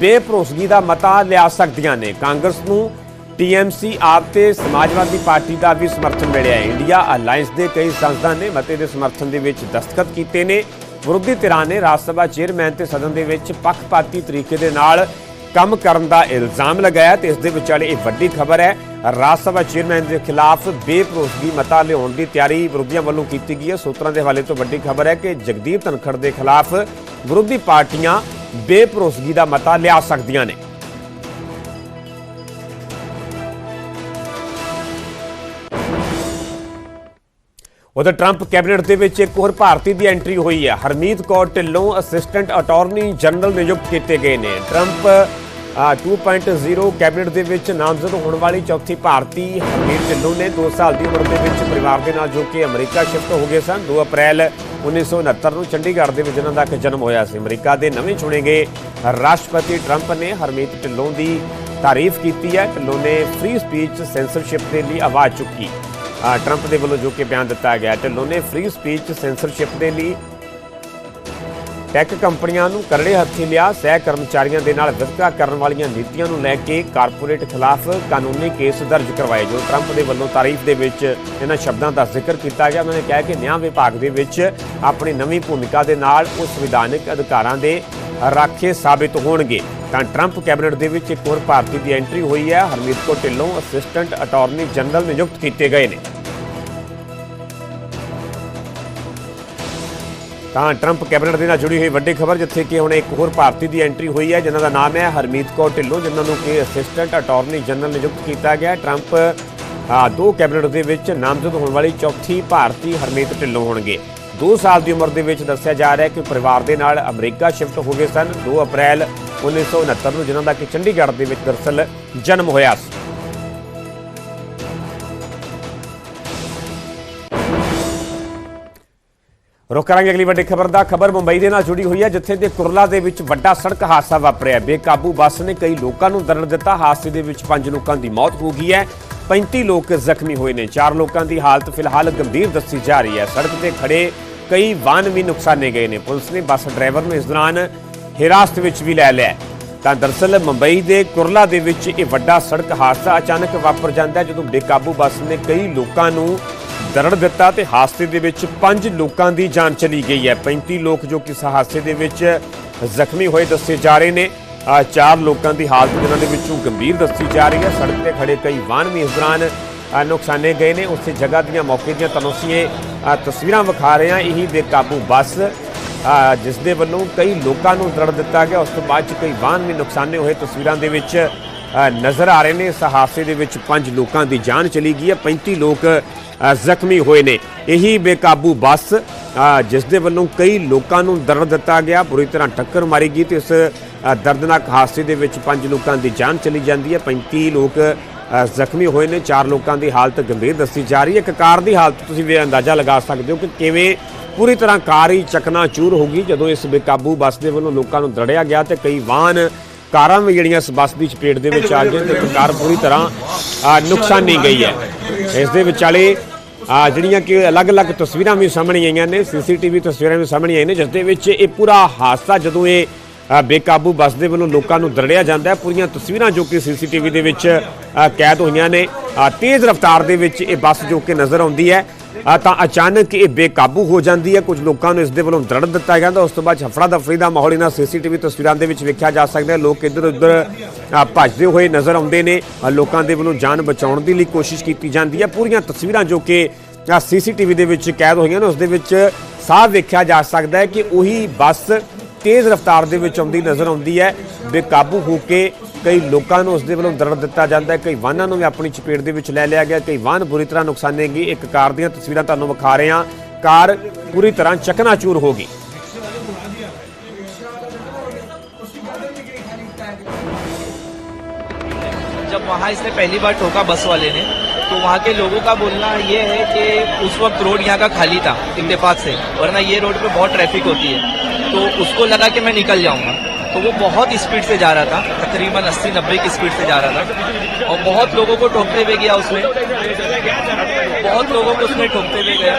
ਬੇਭਰੋਸਗੀ ਦਾ ਮਤਾ ਲਿਆ ਸਕਦੀਆਂ ਨੇ। ਕਾਂਗਰਸ ਨੂੰ ਟੀਐਮਸੀ ਆਪ ਤੇ ਸਮਾਜਵਾਦੀ ਪਾਰਟੀ ਦਾ ਵੀ ਸਮਰਥਨ ਮਿਲਿਆ ਹੈ। ਇੰਡੀਆ ਅਲਾਈਅੰਸ ਦੇ ਕਈ ਸੰਸਦਾਂ ਨੇ ਮਤੇ ਦੇ ਸਮਰਥਨ ਦੇ ਵਿੱਚ ਦਸਤਖਤ ਕੀਤੇ ਨੇ। ਵਿਰੋਧੀ ਧਿਰਾਂ ਨੇ ਰਾਜ ਸਭਾ ਚੇਅਰਮੈਨ ਤੇ ਸਦਨ ਦੇ ਵਿੱਚ ਪੱਖਪਾਤੀ ਤਰੀਕੇ ਦੇ ਨਾਲ ਕੰਮ ਕਰਨ ਦਾ ਇਲਜ਼ਾਮ ਲਗਾਇਆ ਤੇ ਇਸ ਦੇ ਵਿਚਾਲੇ ਇਹ ਵੱਡੀ ਖਬਰ ਹੈ। ਰਾਜ ਸਭਾ ਚੇਅਰਮੈਨ ਦੇ ਖਿਲਾਫ ਬੇਪਰੋਸਗੀ ਮਤਾ ਲਿਆਉਣ ਦੀ ਤਿਆਰੀ ਵਿਰੋਧੀਆਂ ਵੱਲੋਂ ਕੀਤੀ ਗਈ ਹੈ। ਸੂਤਰਾਂ ਦੇ ਹਵਾਲੇ ਤੋਂ ਵੱਡੀ ਖਬਰ ਹੈ ਕਿ ਜਗਦੀਪ ਧਨਖੜ ਦੇ ਖਿਲਾਫ ਵਿਰੋਧੀ ਪਾਰਟੀਆਂ ਬੇਪਰੋਸਗੀ ਦਾ ਮਤਾ ਲਿਆ ਸਕਦੀਆਂ ਨੇ। ਉਧਰ ਟਰੰਪ ਕੈਬਨਿਟ ਦੇ ਵਿੱਚ ਇੱਕ ਹੋਰ ਭਾਰਤੀ ਦੀ ਐਂਟਰੀ ਹੋਈ ਹੈ। Harmeet Kaur Dhillon assistant attorney general ਨਿਯੁਕਤ ਕੀਤੇ ਗਏ ਨੇ। ਟਰੰਪ ਅ, 2.0 ਕੈਬਨਿਟ ਦੇ ਵਿੱਚ ਨਾਮਜ਼ਦ ਹੋਣ ਵਾਲੀ ਚੌਥੀ ਭਾਰਤੀ ਹਰਮੀਤ ਢਿੱਲੋਂ ਨੇ 2 ਸਾਲ ਦੀ ਉਮਰ ਦੇ ਵਿੱਚ ਪਰਿਵਾਰ ਦੇ ਨਾਲ ਜੋ ਕਿ ਅਮਰੀਕਾ ਸ਼ਿਫਟ ਹੋ ਗਏ ਸਨ। 2 ਅਪ੍ਰੈਲ 1969 ਨੂੰ ਚੰਡੀਗੜ੍ਹ ਦੇ ਵਿੱਚ ਇਹਨਾਂ ਦਾ ਇੱਕ ਜਨਮ ਹੋਇਆ ਸੀ। ਅਮਰੀਕਾ ਦੇ ਨਵੇਂ ਚੁਣੇ ਗਏ ਰਾਸ਼ਟਰਪਤੀ ਟਰੰਪ ਨੇ ਹਰਮੀਤ ਢਿੱਲੋਂ ਦੀ ਤਾਰੀਫ ਕੀਤੀ ਹੈ। ਢਿੱਲੋਂ ਨੇ ਫ੍ਰੀ ਸਪੀਚ ਸੈਂਸਰਸ਼ਿਪ ਦੇ ਲਈ ਆਵਾਜ਼ ਚੁੱਕੀ। ਟਰੰਪ ਦੇ ਵੱਲੋਂ ਜੋ ਕਿ ਬਿਆਨ ਦਿੱਤਾ ਗਿਆ ਢਿੱਲੋਂ ਨੇ ਫ੍ਰੀ ਸਪੀਚ ਸੈਂਸਰਸ਼ਿਪ ਦੇ ਲਈ ਟੈਕ ਕੰਪਨੀਆਂ ਨੂੰ ਕਰੜੇ ਹੱਥੀ ਲਿਆ, ਸਹਿ ਕਰਮਚਾਰੀਆਂ ਦੇ ਨਾਲ ਵਿਤਕਰਾ ਕਰਨ ਵਾਲੀਆਂ ਨੀਤੀਆਂ ਨੂੰ ਲੈ ਕੇ ਕਾਰਪੋਰੇਟ ਖਿਲਾਫ ਕਾਨੂੰਨੀ ਕੇਸ ਦਰਜ ਕਰਵਾਏ ਜੋ ਟਰੰਪ ਦੇ ਵੱਲੋਂ ਤਾਰੀਫ ਦੇ ਵਿੱਚ ਇਹਨਾਂ ਸ਼ਬਦਾਂ ਦਾ ਜ਼ਿਕਰ ਕੀਤਾ ਗਿਆ। ਉਹਨਾਂ ਨੇ ਕਿਹਾ ਕਿ ਨਿਆਂ ਵਿਭਾਗ ਦੇ ਵਿੱਚ ਆਪਣੀ ਨਵੀਂ ਭੂਮਿਕਾ ਦੇ ਨਾਲ ਉਹ ਸੰਵਿਧਾਨਕ ਅਧਿਕਾਰਾਂ ਦੇ ਰਾਖੇ ਸਾਬਿਤ ਹੋਣਗੇ। ਤਾਂ ਟਰੰਪ ਕੈਬਨਿਟ ਦੇ ਵਿੱਚ ਇੱਕ ਹੋਰ ਭਾਰਤੀ ਦੀ ਐਂਟਰੀ ਹੋਈ ਹੈ। Harmeet Kaur Dhillon assistant attorney general ਨਿਯੁਕਤ ਕੀਤੇ ਗਏ ਨੇ। ਤਾਂ ਟਰੰਪ ਕੈਬਨਿਟ ਦੇ ਨਾਲ ਜੁੜੀ ਹੋਈ ਵੱਡੀ ਖਬਰ, ਜਿੱਥੇ ਕਿ ਹੁਣ ਇੱਕ ਹੋਰ ਭਾਰਤੀ ਦੀ ਐਂਟਰੀ ਹੋਈ ਹੈ, ਜਿਨ੍ਹਾਂ ਦਾ ਨਾਮ ਹੈ ਹਰਮੀਤ ਕੌਰ ਢਿੱਲੋਂ, ਜਿਨ੍ਹਾਂ ਨੂੰ ਕਿ ਅਸਿਸਟੈਂਟ ਅਟਾਰਨੀ ਜਨਰਲ ਨਿਯੁਕਤ ਕੀਤਾ ਗਿਆ। ਟਰੰਪ ਦੋ ਕੈਬਨਿਟ ਦੇ ਵਿੱਚ ਨਾਮਜ਼ਦ ਹੋਣ ਵਾਲੀ ਚੌਥੀ ਭਾਰਤੀ ਹਰਮੀਤ ਢਿੱਲੋਂ ਹੋਣਗੇ। 2 ਸਾਲ ਦੀ ਉਮਰ ਦੇ ਵਿੱਚ ਦੱਸਿਆ ਜਾ ਰਿਹਾ ਹੈ ਕਿ ਪਰਿਵਾਰ ਦੇ ਨਾਲ ਅਮਰੀਕਾ ਸ਼ਿਫਟ ਹੋ ਗਏ ਸਨ। 2 ਅਪ੍ਰੈਲ 1969 ਨੂੰ ਜਿਨ੍ਹਾਂ ਦਾ ਕਿ ਚੰਡੀਗੜ੍ਹ ਦੇ ਵਿੱਚ ਦਰਸਲ ਜਨਮ ਹੋਇਆ ਸੀ। ਰੁਕ ਕਰਾਂਗੇ ਅਗਲੀ ਵੱਡੀ ਖਬਰ ਦਾ। ਖਬਰ ਮੁੰਬਈ ਦੇ ਨਾਲ ਜੁੜੀ ਹੋਈ ਹੈ, ਜਿੱਥੇ ਦੇ ਕੁਰਲਾ ਦੇ ਵਿੱਚ ਵੱਡਾ ਸੜਕ ਹਾਦਸਾ ਵਾਪਰਿਆ। ਬੇਕਾਬੂ ਬੱਸ ਨੇ ਕਈ ਲੋਕਾਂ ਨੂੰ ਦਰੜ ਦਿੱਤਾ। ਹਾਦਸੇ ਦੇ ਵਿੱਚ 5 ਲੋਕਾਂ ਦੀ ਮੌਤ ਹੋ ਗਈ ਹੈ। 35 ਲੋਕ ਜ਼ਖਮੀ ਹੋਏ ਨੇ। 4 ਲੋਕਾਂ ਦੀ ਹਾਲਤ ਫਿਲਹਾਲ ਗੰਭੀਰ ਦੱਸੀ ਜਾ ਰਹੀ ਹੈ। ਸੜਕ ਤੇ ਖੜੇ ਕਈ ਵਾਹਨ ਵੀ ਨੁਕਸਾਨੇ ਗਏ ਨੇ। ਪੁਲਿਸ ਨੇ ਬੱਸ ਡਰਾਈਵਰ ਨੂੰ ਇਸ ਦੌਰਾਨ ਹਿਰਾਸਤ ਵਿੱਚ ਵੀ ਲੈ ਲਿਆ ਤਾਂ ਦਰਸਲ ਮੁੰਬਈ ਦੇ ਕੁਰਲਾ ਦੇ ਵਿੱਚ ਇਹ ਵੱਡਾ ਸੜਕ ਹਾਦਸਾ ਅਚਾਨਕ ਵਾਪਰ ਜਾਂਦਾ ਜਦੋਂ ਬੇਕਾਬੂ ਬੱਸ ਨੇ ਕਈ ਲੋਕਾਂ ਨੂੰ ਦਰੜ ਦਿੱਤਾ ਤੇ ਹਾਦਸੇ ਦੇ ਵਿੱਚ 5 ਲੋਕਾਂ ਦੀ ਜਾਨ ਚਲੀ ਗਈ ਹੈ। 35 ਲੋਕ ਜੋ ਕਿ ਇਸ ਹਾਦਸੇ ਦੇ ਵਿੱਚ ਜ਼ਖਮੀ ਹੋਏ ਦੱਸੇ ਜਾ ਰਹੇ ਨੇ। ਚਾਰ ਲੋਕਾਂ ਦੀ ਹਾਲਤ ਜਿਨ੍ਹਾਂ ਦੇ ਵਿੱਚੋਂ ਗੰਭੀਰ ਦੱਸੀ ਜਾ ਰਹੀ ਹੈ। ਸੜਕ ਤੇ ਖੜੇ ਕਈ ਵਾਹਨ ਵੀ ਇਸ ਦੌਰਾਨ ਨੁਕਸਾਨੇ ਗਏ ਨੇ। ਉਸੇ ਜਗ੍ਹਾ ਦੀਆਂ ਮੌਕੇ ਦੀਆਂ ਤੁਹਾਨੂੰ ਅਸੀਂ ਇਹ ਤਸਵੀਰਾਂ ਵਿਖਾ ਰਹੇ ਹਾਂ। ਇਹੀ ਬੇਕਾਬੂ ਬੱਸ ਜਿਸ ਦੇ ਵੱਲੋਂ ਕਈ ਲੋਕਾਂ ਨੂੰ ਦਰੜ ਦਿੱਤਾ ਗਿਆ। ਉਸ ਤੋਂ ਬਾਅਦ ਚ ਕਈ ਵਾਹਨ ਵੀ ਨੁਕਸਾਨੇ ਹੋਏ। ਤਸਵੀਰਾਂ ਦੇ ਵਿੱਚ ਨਜ਼ਰ ਆ ਰਹੇ ਨੇ। ਇਸ ਹਾਦਸੇ ਦੇ ਵਿੱਚ ਪੰਜ ਲੋਕਾਂ ਦੀ ਜਾਨ ਚਲੀ ਗਈ ਹੈ। 35 ਲੋਕ ਜ਼ਖਮੀ ਹੋਏ ਨੇ। ਇਹੀ ਬੇਕਾਬੂ ਬੱਸ ਜਿਸ ਦੇ ਵੱਲੋਂ ਕਈ ਲੋਕਾਂ ਨੂੰ ਦਰੜ ਦਿੱਤਾ ਗਿਆ। ਬੁਰੀ ਤਰ੍ਹਾਂ ਟੱਕਰ ਮਾਰੀ ਗਈ ਤੇ ਇਸ ਦਰਦਨਾਕ ਹਾਦਸੇ ਦੇ ਵਿੱਚ ਪੰਜ ਲੋਕਾਂ ਦੀ ਜਾਨ ਚਲੀ ਜਾਂਦੀ ਹੈ। 35 ਲੋਕ ਜ਼ਖਮੀ ਹੋਏ ਨੇ। ਚਾਰ ਲੋਕਾਂ ਦੀ ਹਾਲਤ ਗੰਭੀਰ ਦੱਸੀ ਜਾ ਰਹੀ ਹੈ। ਇੱਕ ਕਾਰ ਦੀ ਹਾਲਤ ਤੁਸੀਂ ਵੀ ਅੰਦਾਜ਼ਾ ਲਗਾ ਸਕਦੇ ਹੋ ਕਿ ਕਿਵੇਂ ਪੂਰੀ ਤਰ੍ਹਾਂ ਕਾਰ ਹੀ ਚਕਨਾਚੂਰ ਹੋ ਗਈ ਜਦੋਂ ਇਸ ਬੇਕਾਬੂ ਬੱਸ ਦੇ ਵੱਲੋਂ ਲੋਕਾਂ ਨੂੰ ਦੜਿਆ ਗਿਆ ਤੇ ਕਈ ਵਾਹਨ ਕਾਰਾਂ ਵੀ ਜਿਹੜੀਆਂ ਇਸ ਬੱਸ ਦੀ ਚਪੇਟ ਦੇ ਵਿੱਚ ਆ ਗਈਆਂ ਤੇ ਇੱਕ ਕਾਰ ਪੂਰੀ ਤਰ੍ਹਾਂ ਨੁਕਸਾਨੀ ਗਈ ਹੈ। ਇਸ ਦੇ ਵਿਚਾਲੇ, ਆ, ਜਿਹੜੀਆਂ ਕਿ ਅਲੱਗ-ਅਲੱਗ ਤਸਵੀਰਾਂ ਵੀ ਸਾਹਮਣੇ ਆਈਆਂ ਨੇ, ਸੀਸੀਟੀਵੀ ਤਸਵੀਰਾਂ ਵੀ ਸਾਹਮਣੇ ਆਈਆਂ ਨੇ, ਜਿਸ ਦੇ ਵਿੱਚ ਇਹ ਪੂਰਾ ਹਾਦਸਾ ਜਦੋਂ ਇਹ ਬੇਕਾਬੂ ਬੱਸ ਦੇ ਵੱਲੋਂ ਲੋਕਾਂ ਨੂੰ ਦਰੜਿਆ ਜਾਂਦਾ ਹੈ। ਪੂਰੀਆਂ ਤਸਵੀਰਾਂ ਜੋ ਕਿ ਸੀਸੀਟੀਵੀ ਦੇ ਵਿੱਚ ਕੈਦ ਹੋਈਆਂ ਨੇ। ਤੇਜ਼ ਰਫ਼ਤਾਰ ਦੇ ਵਿੱਚ ਇਹ ਬੱਸ ਜੋ ਕਿ ਨਜ਼ਰ ਆਉਂਦੀ ਹੈ ਤਾਂ ਅਚਾਨਕ ਇਹ ਬੇਕਾਬੂ ਹੋ ਜਾਂਦੀ ਹੈ। ਕੁਝ ਲੋਕਾਂ ਨੂੰ ਇਸ ਦੇ ਵੱਲੋਂ ਦਰੜ ਦਿੱਤਾ ਜਾਂਦਾ ਉਸ ਤੋਂ ਬਾਅਦ ਹਫੜਾ ਦਫੜੀ ਦਾ ਮਾਹੌਲ ਇਹਨਾਂ ਸੀਸੀਟੀਵੀ ਤਸਵੀਰਾਂ ਦੇ ਵਿੱਚ ਵੇਖਿਆ ਜਾ ਸਕਦਾ ਹੈ। ਲੋਕ ਇੱਧਰ ਉੱਧਰ ਭੱਜਦੇ ਹੋਏ ਨਜ਼ਰ ਆਉਂਦੇ ਨੇ। ਲੋਕਾਂ ਦੇ ਵੱਲੋਂ ਜਾਨ ਬਚਾਉਣ ਦੀ ਲਈ ਕੋਸ਼ਿਸ਼ ਕੀਤੀ ਜਾਂਦੀ ਹੈ। ਪੂਰੀਆਂ ਤਸਵੀਰਾਂ ਜੋ ਕਿ ਸੀਸੀਟੀਵੀ ਦੇ ਵਿੱਚ ਕੈਦ ਹੋਈਆਂ ਨੇ, ਉਸ ਦੇ ਵਿੱਚ ਸਾਫ਼ ਵੇਖਿਆ ਜਾ ਸਕਦਾ ਹੈ ਕਿ ਉਹੀ ਬੱਸ ਤੇਜ਼ ਰਫ਼ਤਾਰ ਦੇ ਵਿੱਚ ਆਉਂਦੀ ਨਜ਼ਰ ਆਉਂਦੀ ਹੈ ਬੇਕਾਬੂ ਹੋ ਕੇ ਕਈ ਲੋਕਾਂ ਨੂੰ ਉਸ ਦੇ ਵੱਲੋਂ ਦਰੜ ਦਿੱਤਾ ਜਾਂਦਾ ਹੈ ਕਈ ਵਾਹਨਾਂ ਨੂੰ ਵੀ ਆਪਣੀ ਚਪੇਟ ਦੇ ਵਿੱਚ ਲੈ ਲਿਆ ਗਿਆ ਕਈ ਵਾਹਨ ਬੁਰੀ ਤਰ੍ਹਾਂ ਨੁਕਸਾਨੇ ਗਏ ਇੱਕ ਕਾਰ ਦੀਆਂ ਤਸਵੀਰਾਂ ਤੁਹਾਨੂੰ ਵਿਖਾ ਰਹੇ ਹਾਂ ਕਾਰ ਪੂਰੀ ਤਰ੍ਹਾਂ ਚਕਨਾਚੂਰ ਹੋ ਗਈ जब वहाँ इसने पहली बार ठोका बस वाले ने तो वहाँ के लोगों का बोलना ये है कि उस वक्त रोड यहाँ का खाली था इत्तेफाक से वरना ये रोड पे बहुत ट्रैफिक होती है तो उसको लगा कि मैं निकल जाऊँगा। तो वो बहुत स्पीड से जा रहा था, तकरीबन 80-90 की स्पीड से जा रहा था। और बहुत लोगों को ठोकते हुए गया उसमें बहुत लोगों को उसने ठोकते हुए गया।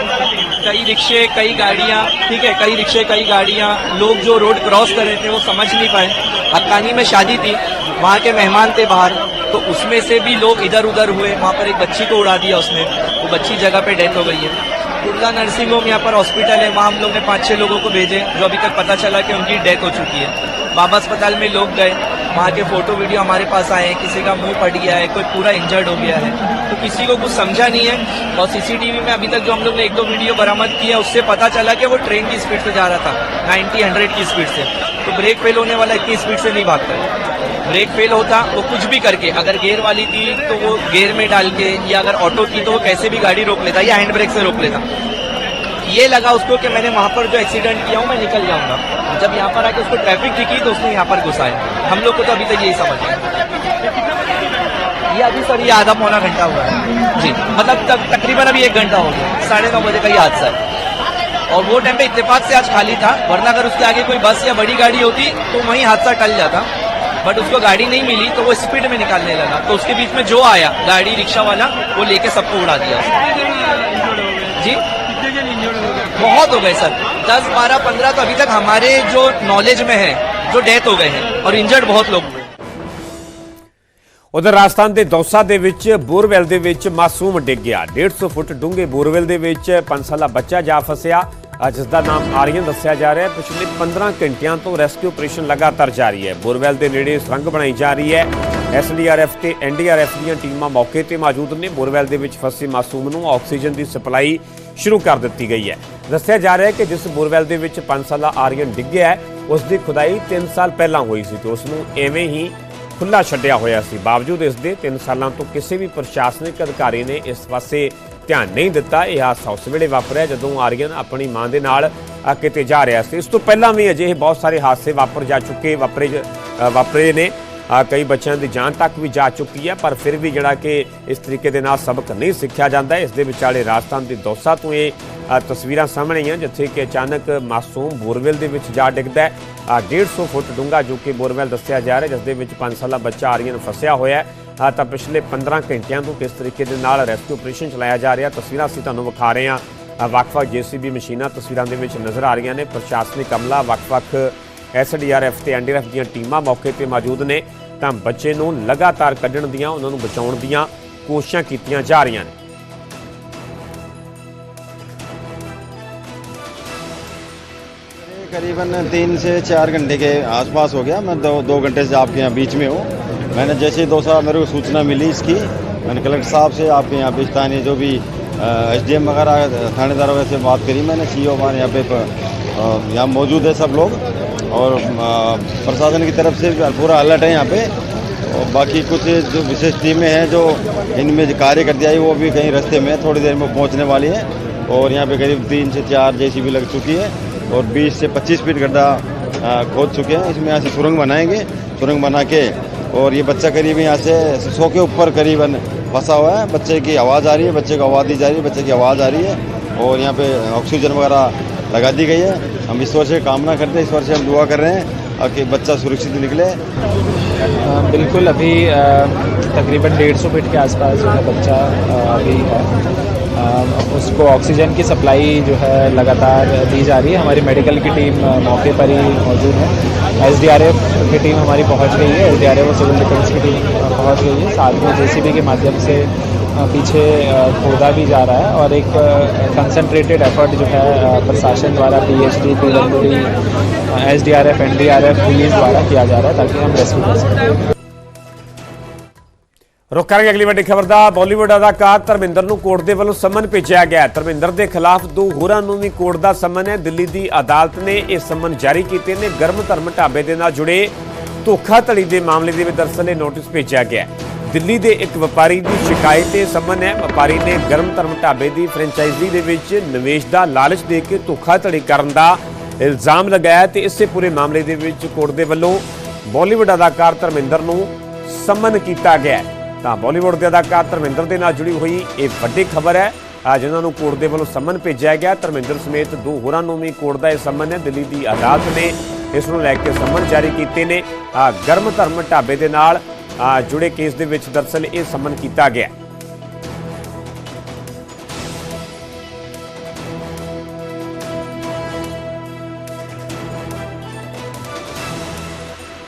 कई रिक्शे, कई गाड़ियाँ, ठीक है, कई रिक्शे, कई गाड़ियाँ। लोग जो रोड क्रॉस कर रहे थे, वो समझ नहीं पाए। हक्कानी में शादी थी, वहाँ के मेहमान थे बाहर। तो उसमें से भी लोग इधर उधर हुए। वहाँ पर एक बच्ची को उड़ा दिया उसने। वो बच्ची जगह पे डेथ हो गई है। कुर्ला नर्सिंग होम यहाँ पर हॉस्पिटल है। वहाँ हम लोग ने पाँच छः लोगों को भेजे, जो अभी तक पता चला कि उनकी डेथ हो चुकी है। बाबा अस्पताल में लोग गए। वहाँ के फ़ोटो वीडियो हमारे पास आए हैं। किसी का मुँह फट गया है, कोई पूरा इंजर्ड हो गया है। तो किसी को कुछ समझा नहीं है और सीसीटीवी में अभी तक जो हम लोग ने एक दो वीडियो बरामद किया, उससे पता चला कि वो ट्रेन की स्पीड से जा रहा था 90 100 की स्पीड से। तो ब्रेक फेल होने वाला इतनी स्पीड से नहीं भागता। है ब्रेक फेल होता वो कुछ भी करके अगर गेयर वाली थी तो वो गेयर में डाल के या अगर ऑटो थी तो वो कैसे भी गाड़ी रोक लेता या हैंड ब्रेक से रोक लेता। ये लगा उसको कि मैंने वहाँ पर जो एक्सीडेंट किया हूँ मैं निकल जाऊँगा। जब यहाँ पर आके उसको ट्रैफ़िक दिखी तो उसने यहाँ पर घुसाया। हम लोग को तो अभी तक यही समझ है ये अभी सर ये आधा पौना घंटा हुआ है। जी मतलब तक, तकरीबन अभी एक घंटा हो गया। साढ़े नौ बजे का ये हादसा है। और वो टाइम पे इत्तेफाक से आज खाली था वरना अगर उसके आगे कोई बस या बड़ी गाड़ी होती तो वहीं हादसा टल जाता। बट उसको गाड़ी नहीं मिली तो वो स्पीड में निकालने लगा तो उसके बीच में जो आया गाड़ी रिक्शा वाला वो लेके सबको उड़ा दिया जी बहुत हो गए सर दस बारह पंद्रह तो अभी तक हमारे जो नॉलेज में है जो डेथ हो गए हैं और इंजर्ड बहुत लोग हुए ਉਧਰ ਰਾਜਸਥਾਨ ਦੇ ਦੌਸਾ ਦੇ ਵਿੱਚ ਬੋਰਵੈਲ ਦੇ ਵਿੱਚ ਮਾਸੂਮ ਡਿੱਗ ਗਿਆ 150 ਫੁੱਟ ਡੂੰਘੇ ਬੋਰਵੈਲ ਦੇ ਵਿੱਚ 5 ਸਾਲਾ ਬੱਚਾ ਜਾ ਫਸਿਆ ਅ, ਜਿਸ ਦਾ ਨਾਮ ਆਰੀਅਨ ਦੱਸਿਆ ਜਾ ਰਿਹਾ ਹੈ। ਪਿਛਲੇ 15 ਘੰਟਿਆਂ ਤੋਂ ਰੈਸਕਿਊ ਆਪਰੇਸ਼ਨ ਲਗਾਤਾਰ ਜਾਰੀ ਹੈ। ਬੋਰਵੈਲ ਦੇ ਨੇੜੇ ਸੁਰੰਗ ਬਣਾਈ ਜਾ ਰਹੀ ਹੈ। ਐਸਡੀਆਰਐਫ ਤੇ ਐਨਡੀਆਰਐਫ ਦੀਆਂ ਟੀਮਾਂ ਮੌਕੇ ਤੇ ਮੌਜੂਦ ਨੇ। ਬੋਰਵੈਲ ਦੇ ਵਿੱਚ ਫਸੇ ਮਾਸੂਮ ਨੂੰ ਆਕਸੀਜਨ ਦੀ ਸਪਲਾਈ ਸ਼ੁਰੂ ਕਰ ਦਿੱਤੀ ਗਈ ਹੈ। ਦੱਸਿਆ ਜਾ ਰਿਹਾ ਹੈ ਕਿ ਜਿਸ ਬੋਰਵੈਲ ਦੇ ਵਿੱਚ 5 ਸਾਲਾ ਆਰੀਅਨ ਡਿੱਗਿਆ ਹੈ, ਉਸ ਦੀ ਖੁਦਾਈ 3 ਸਾਲ ਪਹਿਲਾਂ ਹੋਈ ਸੀ ਤੇ ਉਸ ਨੂੰ ਐਵੇਂ ਹੀ ਖੁੱਲਾ ਛੱਡਿਆ ਹੋਇਆ ਸੀ। ਬਾਵਜੂਦ ਇਸ ਦੇ 3 ਸਾਲਾਂ ਤੋਂ ਕਿਸੇ ਵੀ ਪ੍ਰਸ਼ਾਸਨਿਕ ਅਧਿਕਾਰੀ ਨੇ ਇਸ ਪਾਸੇ ਧਿਆਨ ਨਹੀਂ ਦਿੱਤਾ। ਇਹ ਹਾਦਸਾ ਉਸ ਵੇਲੇ ਵਾਪਰਿਆ ਜਦੋਂ ਆਰੀਅਨ ਆਪਣੀ ਮਾਂ ਦੇ ਨਾਲ ਕਿਤੇ ਜਾ ਰਿਹਾ ਸੀ। ਇਸ ਤੋਂ ਪਹਿਲਾਂ ਵੀ ਅਜਿਹੇ ਬਹੁਤ ਸਾਰੇ ਹਾਦਸੇ ਵਾਪਰ ਜਾ ਚੁੱਕੇ ਵਾਪਰੇ ਜ- ਵਾਪਰੇ ਨੇ। ਕਈ ਬੱਚਿਆਂ ਦੀ ਜਾਨ ਤੱਕ ਵੀ ਜਾ ਚੁੱਕੀ ਹੈ ਪਰ ਫਿਰ ਵੀ ਜਿਹੜਾ ਕਿ ਇਸ ਤਰੀਕੇ ਦੇ ਨਾਲ ਸਬਕ ਨਹੀਂ ਸਿੱਖਿਆ ਜਾਂਦਾ। ਇਸ ਦੇ ਵਿਚਾਲੇ ਰਾਜਸਥਾਨ ਦੇ ਦੌਸਾ ਤੋਂ ਇਹ ਤਸਵੀਰਾਂ ਸਾਹਮਣੇ ਆਈਆਂ ਜਿੱਥੇ ਕਿ ਅਚਾਨਕ ਮਾਸੂਮ ਬੋਰਵੈਲ ਦੇ ਵਿੱਚ ਜਾ ਡਿੱਗਦਾ ਹੈ। ਅ, 150 ਫੁੱਟ ਡੂੰਘਾ ਜੋ ਕਿ ਬੋਰਵੈਲ ਦੱਸਿਆ ਜਾ ਰਿਹਾ ਜਿਸ ਦੇ ਵਿੱਚ 5 ਸਾਲਾ ਬੱਚਾ ਆਰੀਅਨ ਫਸਿਆ ਹੋਇਆ ਹੈ। ਅ, ਤਾਂ ਪਿਛਲੇ 15 ਘੰਟਿਆਂ ਤੋਂ ਕਿਸ ਤਰੀਕੇ ਦੇ ਨਾਲ ਰੈਸਕਿਊ ਆਪਰੇਸ਼ਨ ਚਲਾਇਆ ਜਾ ਰਿਹਾ ਤਸਵੀਰਾਂ ਅਸੀਂ ਤੁਹਾਨੂੰ ਵਿਖਾ ਰਹੇ ਹਾਂ। ਅ, ਵੱਖ-ਵੱਖ ਜੀਸੀਬੀ ਮਸ਼ੀਨਾਂ ਤਸਵੀਰਾਂ ਦੇ ਵਿੱਚ ਨਜ਼ਰ ਆ ਰਹੀਆਂ ਨੇ। ਪ੍ਰਸ਼ਾਸਨਿਕ ਅਮਲਾ ਵੱਖ-ਵੱਖ ਐਸਡੀਆਰਐਫ ਤੇ ਐਨਡੀਆਰਐਫ ਦੀਆਂ ਟੀਮਾਂ ਮੌਕੇ ਤੇ ਮੌਜੂਦ ਨੇ। ਤਾਂ ਬੱਚੇ ਨੂੰ ਲਗਾਤਾਰ ਕੱਢਣ ਦੀਆਂ ਉਹਨਾਂ ਨੂੰ ਬਚਾਉਣ ਦੀਆਂ ਕੋਸ਼ਿਸ਼ਾਂ ਕੀਤੀਆਂ ਜਾ ਰਹੀਆਂ ਨੇ। करीबन तीन से चार घंटे के आसपास हो गया। मैं दो दो घंटे से आपके यहाँ बीच में हूँ। मैंने जैसे ही दो साल मेरे को सूचना मिली इसकी, मैंने कलेक्टर साहब से आपके यहाँ पे स्थानीय जो भी एस डी एम वगैरह थानेदार वगैरह से बात करी मैंने सी ओ हमारे यहाँ पे यहाँ मौजूद है सब लोग। और प्रशासन की तरफ़ से पूरा अलर्ट है यहाँ पे। और बाकी कुछ जो विशेष टीमें हैं जो इनमें जो कार्य करती आई, वो भी कहीं रास्ते में थोड़ी देर में पहुँचने वाली है। और यहाँ पे करीब तीन से चार भी लग चुकी है। और 20 से 25 फीट गड्ढा खोद चुके हैं। इसमें यहाँ से सुरंग बनाएँगे। सुरंग बना के और ये बच्चा करीब यहाँ से सौ के ऊपर करीबन फंसा हुआ है। बच्चे की आवाज़ आ रही है, बच्चे को आवाज़ दी जा रही है, बच्चे की आवाज़ आ रही है और यहाँ पे ऑक्सीजन वगैरह लगा दी गई है। हम ईश्वर से कामना करते हैं ईश्वर से हम दुआ कर रहे हैं और कि बच्चा सुरक्षित निकले। बिल्कुल, अभी तकरीबन डेढ़ सौ फीट के आसपास जो है बच्चा अभी उसको ऑक्सीजन की सप्लाई जो है लगातार दी जा रही है। हमारी मेडिकल की टीम मौके पर ही मौजूद है। एसडीआरएफ की टीम हमारी पहुँच गई है। एसडीआरएफ और सिविल डिफेंस की टीम पहुँच गई है। साथ में जेसीबी के माध्यम से पीछे खोदा भी जा रहा है और एक कंसंट्रेटेड एफर्ट जो है प्रशासन द्वारा P H D P W D S D R F N D R F police द्वारा किया जा रहा है ताकि हम रेस्क्यू कर सकें। ਰੁਕ ਕਰਾਂਗੇ ਅਗਲੀ ਵੱਡੀ ਖਬਰ ਦਾ। ਬਾਲੀਵੁੱਡ ਅਦਾਕਾਰ ਧਰਮਿੰਦਰ ਨੂੰ ਕੋਰਟ ਦੇ ਵੱਲੋਂ ਸਮਨ ਭੇਜਿਆ ਗਿਆ। ਹੈ ਧਰਮਿੰਦਰ ਦੇ ਖਿਲਾਫ ਦੋ ਹੋਰਾਂ ਨੂੰ ਵੀ ਕੋਰਟ ਦਾ ਸਮਨ ਹੈ। ਦਿੱਲੀ ਦੀ ਅਦਾਲਤ ਨੇ ਇਹ ਸਮਨ ਜਾਰੀ ਕੀਤੇ ਨੇ। ਗਰਮ ਧਰਮ ਢਾਬੇ ਦੇ ਨਾਲ ਜੁੜੇ ਧੋਖਾਧੜੀ ਦੇ ਮਾਮਲੇ ਦੇ ਵਿੱਚ ਦਰਅਸਲ ਇਹ ਨੋਟਿਸ ਭੇਜਿਆ ਗਿਆ ਹੈ। ਦਿੱਲੀ ਦੇ ਇੱਕ ਵਪਾਰੀ ਦੀ ਸ਼ਿਕਾਇਤ ਤੇ ਸਮਨ ਹੈ। ਵਪਾਰੀ ਨੇ ਗਰਮ ਧਰਮ ਢਾਬੇ ਦੀ ਫਰੈਂਚਾਈਜ਼ੀ ਦੇ ਵਿੱਚ ਨਿਵੇਸ਼ ਦਾ ਲਾਲਚ ਦੇ ਕੇ ਧੋਖਾਧੜੀ ਕਰਨ ਦਾ ਇਲਜ਼ਾਮ ਲਗਾਇਆ ਤੇ ਇਸੇ ਪੂਰੇ ਮਾਮਲੇ ਦੇ ਵਿੱਚ ਕੋਰਟ ਦੇ ਵੱਲੋਂ ਬਾਲੀਵੁੱਡ ਅਦਾਕਾਰ ਧਰਮਿੰਦਰ ਨੂੰ ਸਮਨ ਕੀਤਾ ਗਿਆ ਤਾਂ ਬਾਲੀਵੁੱਡ ਦੇ ਅਦਾਕਾਰ ਧਰਮਿੰਦਰ ਦੇ ਨਾਲ ਜੁੜੀ ਹੋਈ ਇਹ ਵੱਡੀ ਖਬਰ ਹੈ। ਆ ਜਿਨ੍ਹਾਂ ਨੂੰ ਕੋਰਟ ਦੇ ਵੱਲੋਂ ਸਮਨ ਭੇਜਿਆ ਗਿਆ। ਧਰਮਿੰਦਰ ਸਮੇਤ ਦੋ ਹੋਰਾਂ ਨੂੰ ਵੀ ਕੋਰਟ ਦਾ ਇਹ ਸਮਨ ਹੈ। ਦਿੱਲੀ ਦੀ ਅਦਾਲਤ ਨੇ ਇਸ ਨੂੰ ਲੈ ਕੇ ਸਮਨ ਜਾਰੀ ਕੀਤੇ ਨੇ। ਗਰਮ ਧਰਮ ਢਾਬੇ ਦੇ ਨਾਲ ਜੁੜੇ ਕੇਸ ਦੇ ਵਿੱਚ ਦਰਸਲ ਇਹ ਸਮਨ ਕੀਤਾ ਗਿਆ।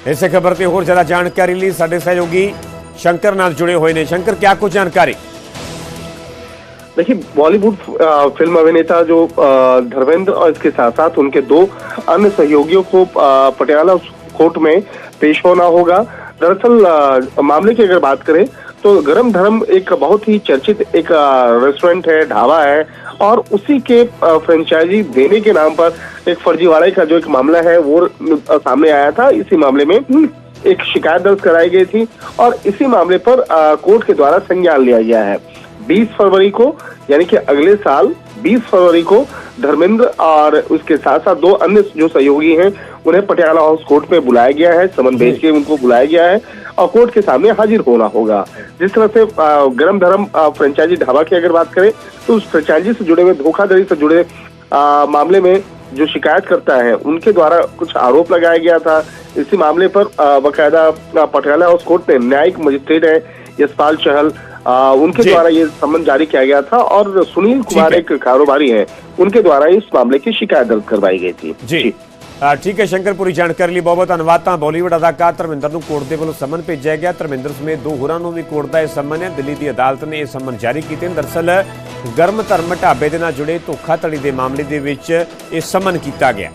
ਇਸੇ ਖਬਰ ਤੇ ਹੋਰ ਜ਼ਿਆਦਾ ਜਾਣਕਾਰੀ ਲਈ ਸਾਡੇ ਸਹਿਯੋਗੀ ਸ਼ੰਕਰ ਨਾਲ ਜੁੜੇ ਹੋਏ ਨੇ ਸ਼ੰਕਰ ਕਿਆ ਕੁਝ ਜਾਣਕਾਰੀ देखिए बॉलीवुड अ, फिल्म अभिनेता जो अ, धर्मेंद्र और इसके साथ साथ उनके दो अन्य सहयोगियों को अ, पटियाला कोर्ट में पेश होना होगा दरअसल अ, मामले की अगर बात करें तो गरम धर्म एक बहुत ही चर्चित एक अ, रेस्टोरेंट है ढाबा है और उसी के अ, फ्रेंचाइजी देने के नाम पर एक फर्जीवाड़े का जो एक मामला है वो अ, सामने आया था इसी मामले में हम्म, एक शिकायत दर्ज कराई गई थी और इसी मामले पर कोर्ट के द्वारा संज्ञान लिया गया है। 20 फरवरी को यानी कि अगले साल 20 फरवरी को धर्मेंद्र और उसके साथ साथ दो अन्य जो सहयोगी हैं उन्हें पटियाला हाउस कोर्ट में बुलाया गया है समन भेज के उनको बुलाया गया है और कोर्ट के सामने हाजिर होना होगा। जिस तरह से गरम धर्म फ्रेंचाइजी ढाबा की अगर बात करें तो उस फ्रेंचाइजी से जुड़े हुए धोखाधड़ी से जुड़े अ, मामले में जो शिकायत करता है उनके द्वारा कुछ आरोप लगाया गया था। इसी मामले पर बाकायदा पटियाला हाउस कोर्ट ने न्यायिक मजिस्ट्रेट है यशपाल चहल। आ, उनके द्वारा ये सम्मन जारी किया गया था और सुनील कुमार एक कारोबारी है उनके द्वारा इस मामले की शिकायत दर्ज करवाई गई थी। जी, ਅ, ਠੀਕ ਹੈ ਸ਼ੰਕਰ ਪੂਰੀ ਜਾਣਕਾਰੀ ਲਈ ਬਹੁਤ ਬਹੁਤ ਧੰਨਵਾਦ। ਤਾਂ ਬਾਲੀਵੁੱਡ ਅਦਾਕਾਰ ਧਰਮਿੰਦਰ ਨੂੰ ਕੋਰਟ ਦੇ ਵੱਲੋਂ ਸਮਨ ਭੇਜਿਆ ਗਿਆ। ਧਰਮਿੰਦਰ ਸਮੇਤ ਦੋ ਹੋਰਾਂ ਨੂੰ ਵੀ ਕੋਰਟ ਦਾ ਇਹ ਸਮਨ ਹੈ। ਦਿੱਲੀ ਦੀ ਅਦਾਲਤ ਨੇ ਇਹ ਸਮਨ ਜਾਰੀ ਕੀਤੇ ਨੇ। ਦਰਅਸਲ ਗਰਮ ਧਰਮ ਢਾਬੇ ਦੇ ਨਾਲ ਜੁੜੇ ਧੋਖਾਧੜੀ ਦੇ ਮਾਮਲੇ ਦੇ ਵਿੱਚ ਇਹ ਸਮਨ ਕੀਤਾ ਗਿਆ।